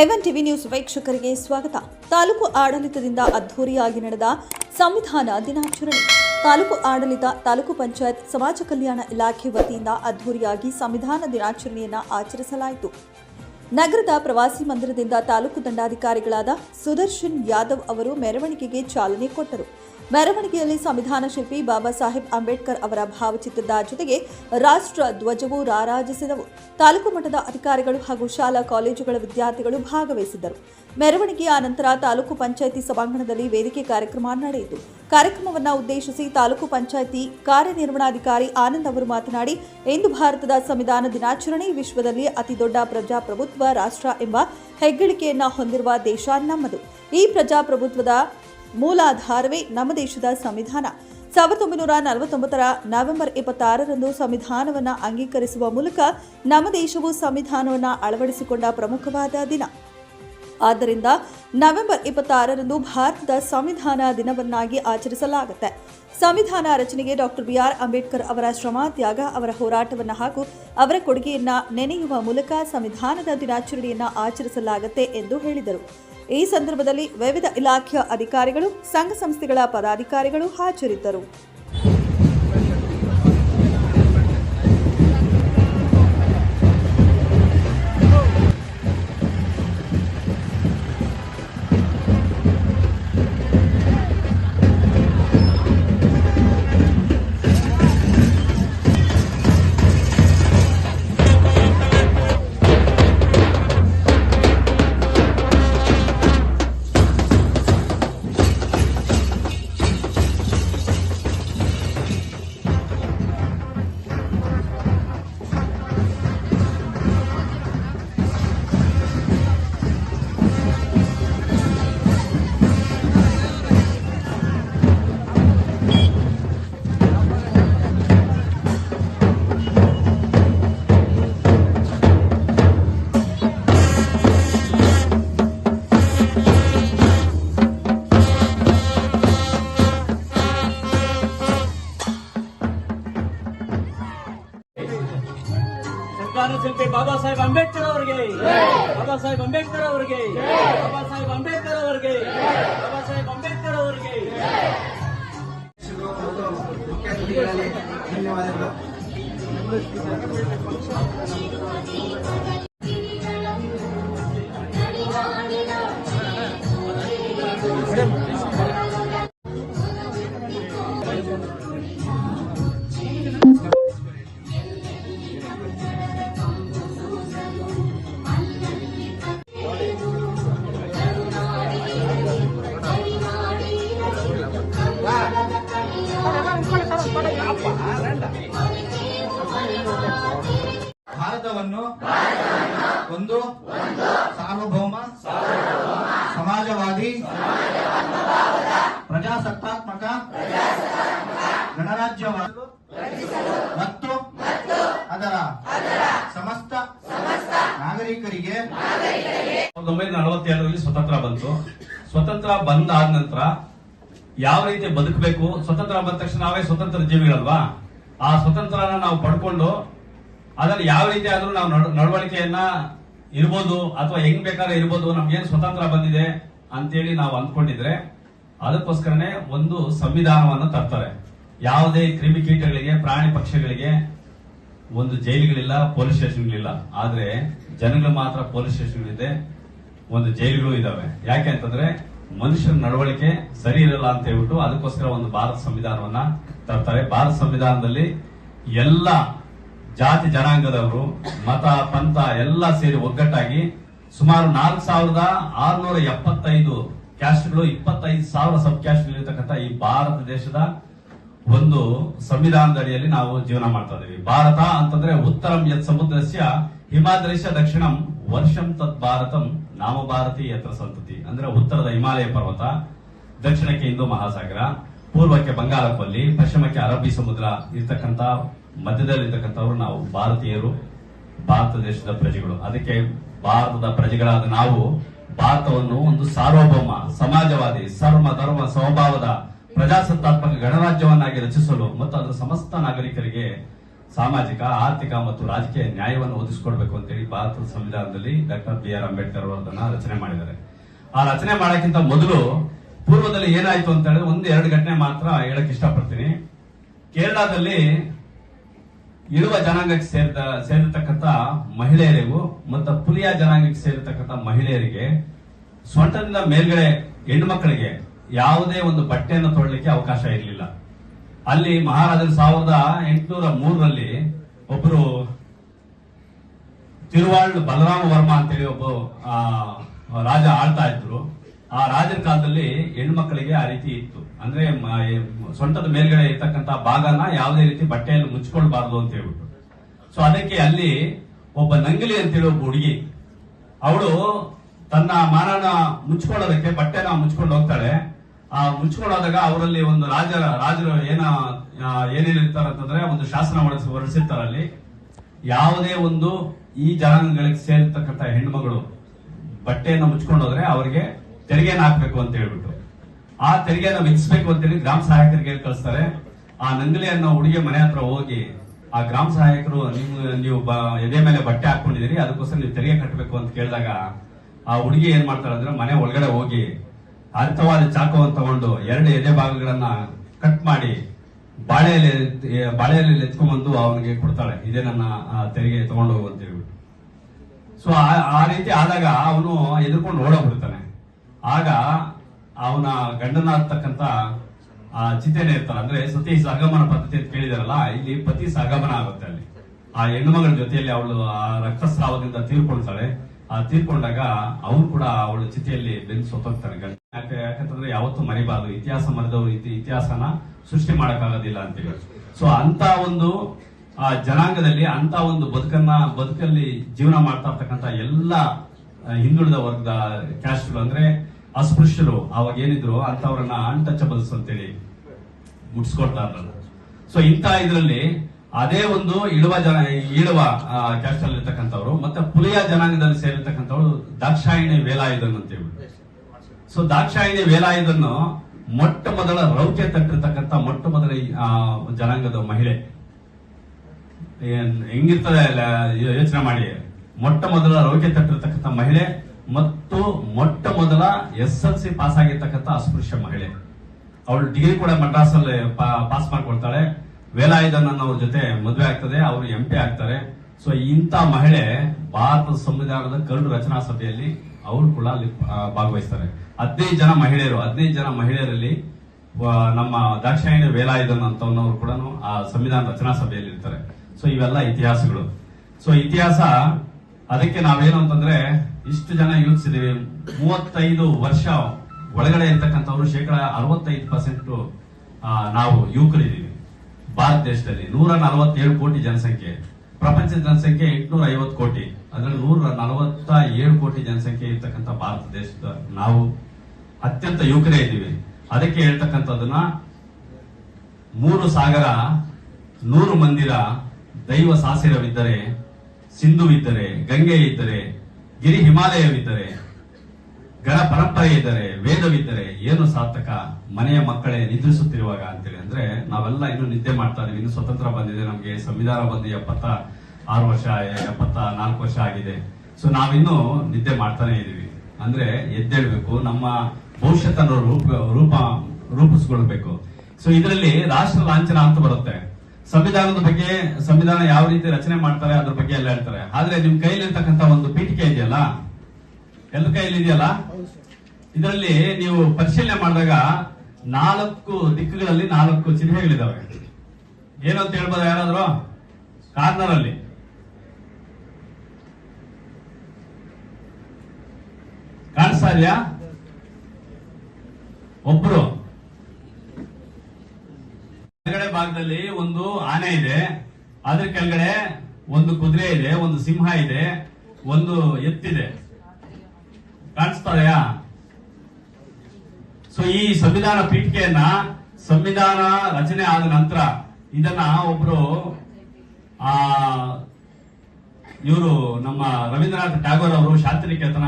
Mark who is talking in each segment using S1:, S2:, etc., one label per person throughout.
S1: ಎವನ್ TV news ವೀಕ್ಷಕರಿಗೆ ಸ್ವಾಗತ. ತಾಲೂಕು ಆಡಳಿತದಿಂದ ಅದ್ಧೂರಿಯಾಗಿ ನಡೆದ ಸಂವಿಧಾನ ದಿನಾಚರಣೆ. ತಾಲೂಕು ಆಡಳಿತ, ತಾಲೂಕು ಪಂಚಾಯತ್, ಸಮಾಜ ಕಲ್ಯಾಣ ಇಲಾಖೆ ವತಿಯಿಂದ ಅದ್ಧೂರಿಯಾಗಿ ಸಂವಿಧಾನ ದಿನಾಚರಣೆಯನ್ನು ಆಚರಿಸಲಾಯಿತು. ನಗರದ ಪ್ರವಾಸಿ ಮಂದಿರದಿಂದ ತಾಲೂಕು ದಂಡಾಧಿಕಾರಿಗಳಾದ ಸುದರ್ಶನ್ ಯಾದವ್ ಅವರು ಮೆರವಣಿಗೆಗೆ ಚಾಲನೆ ಕೊಟ್ಟರು. ಮೆರವಣಿಗೆಯಲ್ಲಿ ಸಂವಿಧಾನ ಶಿಲ್ಪಿ ಬಾಬಾ ಸಾಹೇಬ್ ಅಂಬೇಡ್ಕರ್ ಅವರ ಭಾವಚಿತ್ರದ ಜೊತೆಗೆ ರಾಷ್ಟ್ರ ಧ್ವಜವು ರಾರಾಜಿಸಿದವು. ತಾಲೂಕು ಮಟ್ಟದ ಅಧಿಕಾರಿಗಳು ಹಾಗೂ ಶಾಲಾ ಕಾಲೇಜುಗಳ ವಿದ್ಯಾರ್ಥಿಗಳು ಭಾಗವಹಿಸಿದ್ದರು. ಮೆರವಣಿಗೆಯ ಅನಂತರ ತಾಲೂಕು ಪಂಚಾಯಿತಿ ಸಭಾಂಗಣದಲ್ಲಿ ವೇದಿಕೆ ಕಾರ್ಯಕ್ರಮ ನಡೆಯಿತು. ಕಾರ್ಯಕ್ರಮವನ್ನು ಉದ್ದೇಶಿಸಿ ತಾಲೂಕು ಪಂಚಾಯಿತಿ ಕಾರ್ಯನಿರ್ವಹಣಾಧಿಕಾರಿ ಆನಂದ್ ಅವರು ಮಾತನಾಡಿ, ಇಂದು ಭಾರತದ ಸಂವಿಧಾನ ದಿನಾಚರಣೆ ವಿಶ್ವದಲ್ಲಿ ಅತಿದೊಡ್ಡ ಪ್ರಜಾಪ್ರಭುತ್ವ ರಾಷ್ಟ್ರ ಎಂಬ ಹೆಗ್ಗಳಿಕೆಯನ್ನು ಹೊಂದಿರುವ ದೇಶ ನಮ್ಮದು. ಈ ಪ್ರಜಾಪ್ರಭುತ್ವದ ಮೂಲಾಧಾರವೇ ನಮ್ಮ ದೇಶದ ಸಂವಿಧಾನ. ಸಾವಿರದ ಒಂಬೈನೂರ ನಲವತ್ತೊಂಬತ್ತರ ನವೆಂಬರ್ ಇಪ್ಪತ್ತಾರರಂದು ಸಂವಿಧಾನವನ್ನು ಅಂಗೀಕರಿಸುವ ಮೂಲಕ ನಮ್ಮ ದೇಶವು ಸಂವಿಧಾನವನ್ನು ಅಳವಡಿಸಿಕೊಂಡ ಪ್ರಮುಖವಾದ ದಿನ. ಆದ್ದರಿಂದ ನವೆಂಬರ್ ಇಪ್ಪತ್ತಾರರಂದು ಭಾರತದ ಸಂವಿಧಾನ ದಿನವನ್ನಾಗಿ ಆಚರಿಸಲಾಗುತ್ತೆ. ಸಂವಿಧಾನ ರಚನೆಗೆ ಡಾಕ್ಟರ್ ಬಿಆರ್ ಅಂಬೇಡ್ಕರ್ ಅವರ ಶ್ರಮ ತ್ಯಾಗ ಅವರ ಹೋರಾಟವನ್ನು ಹಾಗೂ ಅವರ ಕೊಡುಗೆಯನ್ನ ನೆನೆಯುವ ಮೂಲಕ ಸಂವಿಧಾನದ ದಿನಾಚರಣೆಯನ್ನ ಆಚರಿಸಲಾಗುತ್ತೆ ಎಂದು ಹೇಳಿದರು. ಈ ಸಂದರ್ಭದಲ್ಲಿ ವಿವಿಧ ಇಲಾಖೆಯ ಅಧಿಕಾರಿಗಳು ಸಂಘ ಸಂಸ್ಥೆಗಳ ಪದಾಧಿಕಾರಿಗಳು ಹಾಜರಿದ್ದರು.
S2: ಬಾಬಾ ಸಾಹೇಬ್ ಅಂಬೇಡ್ಕರ್ ಅವರಿಗೆ.
S3: ಸ್ವತಂತ್ರ ಬಂದಾದ ನಂತರ ಯಾವ ರೀತಿ ಬದುಕಬೇಕು? ಸ್ವತಂತ್ರ ಬಂದ ತಕ್ಷಣ ನಾವೇ ಸ್ವತಂತ್ರ ಜೀವಿಗಳಲ್ವಾ? ಆ ಸ್ವತಂತ್ರನ ನಾವು ಪಡ್ಕೊಂಡು ಅದನ್ನ ಯಾವ ರೀತಿ ಆದ್ರೂ ನಾವು ನಡ- ನಡವಳಿಕೆಯನ್ನ ಇರ್ಬೋದು ಅಥವಾ ಹೆಂಗ್ ಬೇಕಾದ್ರೆ ಇರ್ಬೋದು ಏನು ಸ್ವತಂತ್ರ ಬಂದಿದೆ ಅಂತೇಳಿ ನಾವು ಅಂದ್ಕೊಂಡಿದ್ರೆ ಅದಕ್ಕೋಸ್ಕರನೇ ಒಂದು ಸಂವಿಧಾನವನ್ನು ತರ್ತಾರೆ. ಯಾವುದೇ ಕ್ರಿಮಿಕೀಟಗಳಿಗೆ ಪ್ರಾಣಿ ಪಕ್ಷಿಗಳಿಗೆ ಒಂದು ಜೈಲುಗಳಿಲ್ಲ, ಪೊಲೀಸ್ ಸ್ಟೇಷನ್ಗಳಿಲ್ಲ. ಆದ್ರೆ ಜನಗಳು ಮಾತ್ರ ಪೊಲೀಸ್ ಸ್ಟೇಷನ್ಗಳಿದೆ, ಒಂದು ಜೈಲುಗಳು ಇದಾವೆ. ಯಾಕೆ ಅಂತಂದ್ರೆ ಮನುಷ್ಯರ ನಡವಳಿಕೆ ಸರಿ ಇರಲ್ಲ ಅಂತ ಹೇಳ್ಬಿಟ್ಟು ಅದಕ್ಕೋಸ್ಕರ ಒಂದು ಭಾರತ ಸಂವಿಧಾನವನ್ನ ತರ್ತಾರೆ. ಭಾರತ ಸಂವಿಧಾನದಲ್ಲಿ ಎಲ್ಲ ಜಾತಿ ಜನಾಂಗದವರು, ಮತ, ಪಂಥ ಎಲ್ಲ ಸೇರಿ ಒಗ್ಗಟ್ಟಾಗಿ ಸುಮಾರು ನಾಲ್ಕು ಸಾವಿರದ ಆರುನೂರ ಎಪ್ಪತ್ತೈದು ಕ್ಯಾಸ್ಟ್ಗಳು, ಇಪ್ಪತ್ತೈದು ಸಾವಿರ ಸಬ್ ಕ್ಯಾಸ್ಟ್ ಇರತಕ್ಕಂಥ ಈ ಭಾರತ ದೇಶದ ಒಂದು ಸಂವಿಧಾನದ ಅಡಿಯಲ್ಲಿ ನಾವು ಜೀವನ ಮಾಡ್ತಾ ಇದೀವಿ ಭಾರತ ಅಂತಂದ್ರೆ ಉತ್ತರಂ ಯತ್ ಸಮುದ್ರಸ್ಯ ಹಿಮಾದ್ರೇಶ ದಕ್ಷಿಣಂ ವರ್ಷಂ ತತ್ ಭಾರತಂ ನಾಮ ಭಾರತಿ ಯತ್ರ ಸಂತತಿ. ಅಂದ್ರೆ ಉತ್ತರದ ಹಿಮಾಲಯ ಪರ್ವತ, ದಕ್ಷಿಣಕ್ಕೆ ಹಿಂದೂ ಮಹಾಸಾಗರ, ಪೂರ್ವಕ್ಕೆ ಬಂಗಾಳ ಕೊಲ್ಲಿ ಪಶ್ಚಿಮಕ್ಕೆ ಅರಬ್ಬಿ ಸಮುದ್ರ ಇರ್ತಕ್ಕಂತ ಮಧ್ಯದಲ್ಲಿರ್ತಕ್ಕಂಥವ್ರು ನಾವು ಭಾರತೀಯರು, ಭಾರತ ದೇಶದ ಪ್ರಜೆಗಳು. ಅದಕ್ಕೆ ಭಾರತದ ಪ್ರಜೆಗಳಾದ ನಾವು ಭಾರತವನ್ನು ಒಂದು ಸಾರ್ವಭೌಮ, ಸಮಾಜವಾದಿ, ಸರ್ವ ಧರ್ಮ, ಸ್ವಭಾವದ, ಪ್ರಜಾಸತ್ತಾತ್ಮಕ ಗಣರಾಜ್ಯವನ್ನಾಗಿ ರಚಿಸಲು ಮತ್ತು ಅದರ ಸಮಸ್ತ ನಾಗರಿಕರಿಗೆ ಸಾಮಾಜಿಕ, ಆರ್ಥಿಕ ಮತ್ತು ರಾಜಕೀಯ ನ್ಯಾಯವನ್ನು ಒದಗಿಸಿಕೊಡ್ಬೇಕು ಅಂತೇಳಿ ಭಾರತದ ಸಂವಿಧಾನದಲ್ಲಿ ಡಾಕ್ಟರ್ ಬಿ ಆರ್ ಅಂಬೇಡ್ಕರ್ ಅವರು ಅದನ್ನ ರಚನೆ ಮಾಡಿದ್ದಾರೆ. ಆ ರಚನೆ ಮಾಡೋಕ್ಕಿಂತ ಮೊದಲು ಪೂರ್ವದಲ್ಲಿ ಏನಾಯ್ತು ಅಂತ ಹೇಳಿದ್ರೆ ಒಂದು ಎರಡು ಘಟನೆ ಮಾತ್ರ ಹೇಳಕ್ ಇಷ್ಟಪಡ್ತೀನಿ. ಕೇರಳದಲ್ಲಿ ಇರುವ ಜನಾಂಗಕ್ಕೆ ಸೇರಿದ ಸೇರಿರ್ತಕ್ಕಂಥ ಮಹಿಳೆಯರಿಗೂ ಮತ್ತು ಪುಲಿಯ ಜನಾಂಗಕ್ಕೆ ಸೇರಿರ್ತಕ್ಕಂಥ ಮಹಿಳೆಯರಿಗೆ ಸೊಂಟದಿಂದ ಮೇಲ್ಗಡೆ ಹೆಣ್ಣು ಮಕ್ಕಳಿಗೆ ಯಾವುದೇ ಒಂದು ಬಟ್ಟೆಯನ್ನು ತೊಡಲಿಕ್ಕೆ ಅವಕಾಶ ಇರಲಿಲ್ಲ. ಅಲ್ಲಿ ಮಹಾರಾಜರು ಸಾವಿರದ ಎಂಟುನೂರ ಮೂರರಲ್ಲಿ ಒಬ್ಬರು ತಿರುವಾಳ್ ಬಲರಾಮ ವರ್ಮ ಅಂತೇಳಿ ಒಬ್ಬ ರಾಜ ಆಳ್ತಾ ಇದ್ರು. ಆ ರಾಜನ ಕಾಲದಲ್ಲಿ ಹೆಣ್ಮಕ್ಳಿಗೆ ಆ ರೀತಿ ಇತ್ತು. ಅಂದ್ರೆ ಸೊಂಟದ ಮೇಲ್ಗಡೆ ಇರ್ತಕ್ಕಂತ ಭಾಗನ ಯಾವುದೇ ರೀತಿ ಬಟ್ಟೆಯಲ್ಲಿ ಮುಚ್ಕೊಳ್ಬಾರ್ದು ಅಂತ ಹೇಳ್ಬಿಟ್ಟು. ಸೊ ಅದಕ್ಕೆ ಅಲ್ಲಿ ಒಬ್ಬ ನಂಗಿಲಿ ಅಂತೇಳಿ ಒಬ್ಬ ಹುಡುಗಿ, ಅವಳು ತನ್ನ ಮಾನನ ಮುಚ್ಕೊಳ್ಳೋದಕ್ಕೆ ಬಟ್ಟೆನ ಮುಚ್ಕೊಂಡು ಹೋಗ್ತಾಳೆ. ಆ ಮುಚ್ಕೊಳ್ಳೋದಾಗ ಅವರಲ್ಲಿ ಒಂದು ರಾಜರ ರಾಜರು ಏನ ಏನೇನಿರ್ತಾರ ಏನೇನ್ ಅಂತಂದ್ರೆ, ಒಂದು ಶಾಸನ ಹೊರಡಿಸಿ ಹೊರಡಿಸಿರ್ತಾರಲ್ಲಿ ಯಾವುದೇ ಒಂದು ಈ ಜನಾಂಗಗಳಿಗೆ ಸೇರಿರ್ತಕ್ಕಂಥ ಹೆಣ್ಮಗಳು ಬಟ್ಟೆಯನ್ನು ಮುಚ್ಕೊಂಡೋದ್ರೆ ಅವರಿಗೆ ತೆರಿಗೆನ ಹಾಕ್ಬೇಕು ಅಂತ ಹೇಳ್ಬಿಟ್ಟು. ಆ ತೆರಿಗೆನ ವಿಧಿಸ್ಬೇಕು ಅಂತೇಳಿ ಗ್ರಾಮ ಸಹಾಯಕರಿಗೆ ಕಳಿಸ್ತಾರೆ. ಆ ನಂಗಲಿ ಅನ್ನೋ ಹುಡುಗಿ ಮನೆ ಹತ್ರ ಹೋಗಿ, ಆ ಗ್ರಾಮ ಸಹಾಯಕರು ನಿಮ್ ನೀವು ಎದೆ ಮೇಲೆ ಬಟ್ಟೆ ಹಾಕೊಂಡಿದ್ದೀರಿ ಅದಕ್ಕೋಸ್ಕರ ನೀವು ತೆರಿಗೆ ಕಟ್ಟಬೇಕು ಅಂತ ಕೇಳಿದಾಗ ಆ ಹುಡುಗಿ ಏನ್ ಮಾಡ್ತಾಳೆ ಅಂದ್ರೆ ಮನೆ ಒಳಗಡೆ ಹೋಗಿ ಅರ್ಥವಾದ ಚಾಕುವನ್ನು ತಗೊಂಡು ಎರಡು ಎದೆ ಭಾಗಗಳನ್ನ ಕಟ್ ಮಾಡಿ ಬಾಳೆಯಲ್ಲಿ ಬಾಳೆಯಲ್ಲಿ ಬಾಳೆ ಬಂದು ಎತ್ಕೊಂಡ್ಬಂದು ಅವನಿಗೆ ಕೊಡ್ತಾಳೆ. ಇದೇ ನನ್ನ ತೆರಿಗೆ ತಗೊಂಡು ಹೋಗು ಅಂತ ಹೇಳ್ಬಿಟ್ಟು. ಸೊ ಆ ರೀತಿ ಆದಾಗ ಅವನು ಎದುರ್ಕೊಂಡು ಓಡೋಗ್ಬಿಡ್ತಾನೆ. ಆಗ ಅವನ ಗಂಡನಾಗ್ತಕ್ಕಂತ ಆ ಚಿತೆನೇ ಇರ್ತಾರ ಅಂದ್ರೆ ಸತಿ ಸಹಗಮನ ಪದ್ಧತಿ ಅಂತ ಕೇಳಿದಾರಲ್ಲ, ಇಲ್ಲಿ ಪತಿ ಸಹಗಮನ ಆಗುತ್ತೆ ಅಲ್ಲಿ. ಆ ಹೆಣ್ಣುಮಗಳ ಜೊತೆಯಲ್ಲಿ ಅವಳು ಆ ರಕ್ತಸ್ರಾವದಿಂದ ತೀರ್ಕೊಳ್ತಾಳೆ ಆ ತೀರ್ಕೊಂಡಾಗ ಅವ್ರು ಕೂಡ ಅವಳ ಚಿತೆಯಲ್ಲಿ ಬೆಂದು ಸೊತ್ತೋಗ್ತಾನೆ. ಗಂಡ ಯಾಕೆ, ಯಾಕಂತಂದ್ರೆ ಯಾವತ್ತೂ ಮರಿಬಾರದು. ಇತಿಹಾಸ ಮರೆದವರು ಇತಿ, ಇತಿಹಾಸನ ಸೃಷ್ಟಿ ಮಾಡಕ್ಕಾಗೋದಿಲ್ಲ ಅಂತೇಳಿ ಸೊ ಅಂತ ಒಂದು ಆ ಜನಾಂಗದಲ್ಲಿ ಅಂತ ಒಂದು ಬದುಕನ್ನ, ಬದುಕಲ್ಲಿ ಜೀವನ ಮಾಡ್ತಾ ಇರ್ತಕ್ಕಂಥ ಎಲ್ಲ ಹಿಂದುಳಿದ ವರ್ಗದ ಕ್ಯಾಸ್ಟ್ಗಳು ಅಂದ್ರೆ ಅಸ್ಪೃಶ್ಯರು, ಅವಾಗ ಏನಿದ್ರು ಅಂತವ್ರನ್ನ ಅನ್ಟಚಬಲ್ಸ್ ಅಂತೇಳಿ ಮುಟ್ಸ್ಕೊಡ್ತಾ ಇರಲ್ಲ ಸೊ ಇಂಥ ಇದರಲ್ಲಿ ಅದೇ ಒಂದು ಇಳುವ ಜನ ಈಳುವ ಕ್ಯಾಸ್ಟ್ ಅಲ್ಲಿ ಇರ್ತಕ್ಕಂಥವ್ರು ಮತ್ತೆ ಪುಲಿಯ ಜನಾಂಗದಲ್ಲಿ ಸೇರಿರ್ತಕ್ಕಂಥವ್ರು ದಾಕ್ಷಾಯಿಣಿ ವೇಲಾಯುಧನ್ ಅಂತ ಸೊ ದಾಕ್ಷಾಯಿಣಿ ವೇಲಾಯುಧನ್ನು ಮೊಟ್ಟ ಮೊದಲ ರೌಕ್ಯ ತಟ್ಟಿರ್ತಕ್ಕಂಥ ಮೊಟ್ಟ ಮೊದಲ ಜನಾಂಗದ ಮಹಿಳೆ ಹೆಂಗಿರ್ತದೆ ಯೋಚನೆ ಮಾಡಿ. ಮೊಟ್ಟ ಮೊದಲ ರೋಗ್ಯ ತಟ್ಟಿರ್ತಕ್ಕಂಥ ಮಹಿಳೆ ಮತ್ತು ಮೊಟ್ಟ ಮೊದಲ ಎಸ್ ಎಲ್ ಸಿ ಪಾಸ್ ಆಗಿರ್ತಕ್ಕಂಥ ಅಸ್ಪೃಶ್ಯ ಮಹಿಳೆ. ಅವಳು ಡಿಗ್ರಿ ಕೂಡ ಮಡ್ರಾಸಲ್ಲಿ ಪಾಸ್ ಮಾಡ್ಕೊಳ್ತಾಳೆ. ವೇಲಾಯುಧನ್ ಅನ್ನೋರ ಜೊತೆ ಮದುವೆ ಆಗ್ತದೆ, ಅವರು ಎಂ ಪಿ ಆಗ್ತಾರೆ. ಸೊ ಇಂಥ ಮಹಿಳೆ ಭಾರತದ ಸಂವಿಧಾನದ ಕರಡು ರಚನಾ ಸಭೆಯಲ್ಲಿ ಅವರು ಕೂಡ ಅಲ್ಲಿ ಭಾಗವಹಿಸ್ತಾರೆ. ಹದಿನೈದು ಜನ ಮಹಿಳೆಯರು, ಹದಿನೈದು ಜನ ಮಹಿಳೆಯರಲ್ಲಿ ನಮ್ಮ ದಾಕ್ಷಾಯಣಿ ವೇಲಾಯುಧನ್ ಅಂತವನ್ನವರು ಕೂಡ ಆ ಸಂವಿಧಾನ ರಚನಾ ಸಭೆಯಲ್ಲಿ ಇರ್ತಾರೆ ಸೊ ಇವೆಲ್ಲ ಇತಿಹಾಸಗಳು. ಸೊ ಇತಿಹಾಸ, ಅದಕ್ಕೆ ನಾವೇನು ಅಂತಂದ್ರೆ, ಇಷ್ಟು ಜನ ಯೂತ್ಸ್ ಇದೀವಿ ಮೂವತ್ತೈದು ವರ್ಷ ಒಳಗಡೆ ಇರ್ತಕ್ಕಂಥವ್ರು, ಶೇಕಡ ಅರವತ್ತೈದು ಪರ್ಸೆಂಟ್ ನಾವು ಯುವಕರಿದ್ದೀವಿ. ಭಾರತ ದೇಶದಲ್ಲಿ ನೂರ ನಲವತ್ತೇಳು ಕೋಟಿ ಜನಸಂಖ್ಯೆ. ಪ್ರಪಂಚದ ಜನಸಂಖ್ಯೆ ಎಂಟುನೂರ ಐವತ್ತು ಕೋಟಿ. ಅದರಲ್ಲಿ ನೂರ ನಲವತ್ತ ಏಳು ಕೋಟಿ ಜನಸಂಖ್ಯೆ ಇರ್ತಕ್ಕಂಥ ಭಾರತ ದೇಶದ ನಾವು ಅತ್ಯಂತ ಯುವಕರೇ ಇದ್ದೀವಿ. ಅದಕ್ಕೆ ಹೇಳ್ತಕ್ಕಂಥದ್ದನ್ನ ಮೂರು ಸಾಗರ, ನೂರು ಮಂದಿರ ದೈವ ಸಾಸಿರವಿದ್ದರೆ, ಸಿಂಧುವಿದ್ದರೆ ಗಂಗೆ ಇದ್ದರೆ ಗಿರಿ ಹಿಮಾಲಯವಿದ್ದರೆ ಗಣ ಪರಂಪರೆ ಇದ್ದರೆ, ವೇದವಿದ್ದರೆ ಏನು ಸಾರ್ಥಕ? ಮನೆಯ ಮಕ್ಕಳೇ ನಿದ್ರಿಸುತ್ತಿರುವಾಗ ಅಂತೇಳಿ ಅಂದ್ರೆ ನಾವೆಲ್ಲ ಇನ್ನು ನಿದ್ದೆ ಮಾಡ್ತಾ ಇದೀವಿ ಇನ್ನು ಸ್ವತಂತ್ರ ಬಂದಿದೆ ನಮಗೆ. ಸಂವಿಧಾನ ಬಂದು ಎಪ್ಪತ್ತ ಆರು ವರ್ಷ, ಎಪ್ಪತ್ತ ನಾಲ್ಕು ವರ್ಷ ಆಗಿದೆ. ಸೊ ನಾವಿನ್ನು ನಿದ್ದೆ ಮಾಡ್ತಾನೆ ಇದೀವಿ ಅಂದ್ರೆ ಎದ್ದೇಳ್ಬೇಕು. ನಮ್ಮ ಭವಿಷ್ಯತನ್ನು ರೂಪ ರೂಪ, ರೂಪಿಸ್ಕೊಳ್ಬೇಕು. ಸೊ ಇದರಲ್ಲಿ ರಾಷ್ಟ್ರ ಲಾಂಛನ ಅಂತ ಬರುತ್ತೆ. ಸಂವಿಧಾನದ ಬಗ್ಗೆ ಸಂವಿಧಾನ ಯಾವ ರೀತಿ ರಚನೆ ಮಾಡ್ತಾರೆ ಅದ್ರ ಬಗ್ಗೆ ಎಲ್ಲ ಹೇಳ್ತಾರೆ. ಆದ್ರೆ ನಿಮ್ ಕೈಲಿರ್ತಕ್ಕಂಥ ಒಂದು ಪೀಠಿಕೆ ಇದೆಯಲ್ಲ? ಎಲ್ಲ ಕೈಯಲ್ಲಿ ಇದೆಯಲ್ಲ? ಇದರಲ್ಲಿ ನೀವು ಪರಿಶೀಲನೆ ಮಾಡಿದಾಗ ನಾಲ್ಕು ದಿಕ್ಕುಗಳಲ್ಲಿ ನಾಲ್ಕು ಚಿಹ್ನೆಗಳಿದಾವೆ. ಏನು ಅಂತ ಹೇಳ್ಬೋದ ಯಾರಾದ್ರು? ಕಾರ್ನರ್ ಅಲ್ಲಿ ಕಾಣಿಸ್ತಾ ಇದೆಯಾ? ಒಬ್ರು. ಕೆಳಗಡೆ ಭಾಗದಲ್ಲಿ ಒಂದು ಆನೆ ಇದೆ. ಅದ್ರ ಕೆಳಗಡೆ ಒಂದು ಕುದುರೆ ಇದೆ, ಒಂದು ಸಿಂಹ ಇದೆ, ಒಂದು ಎತ್ತಿದೆ. ಕಾಣಿಸ್ತದೆಯಾ ಸೊ ಈ ಸಂವಿಧಾನ ಪೀಠಿಕೆಯನ್ನ ಸಂವಿಧಾನ ರಚನೆ ಆದ ನಂತರ ಇದನ್ನ ಒಬ್ರು, ಆ, ಇವರು ನಮ್ಮ ರವೀಂದ್ರನಾಥ್ ಟ್ಯಾಗೋರ್ ಅವರು ಶಾಂತಿನಿಕೇತನ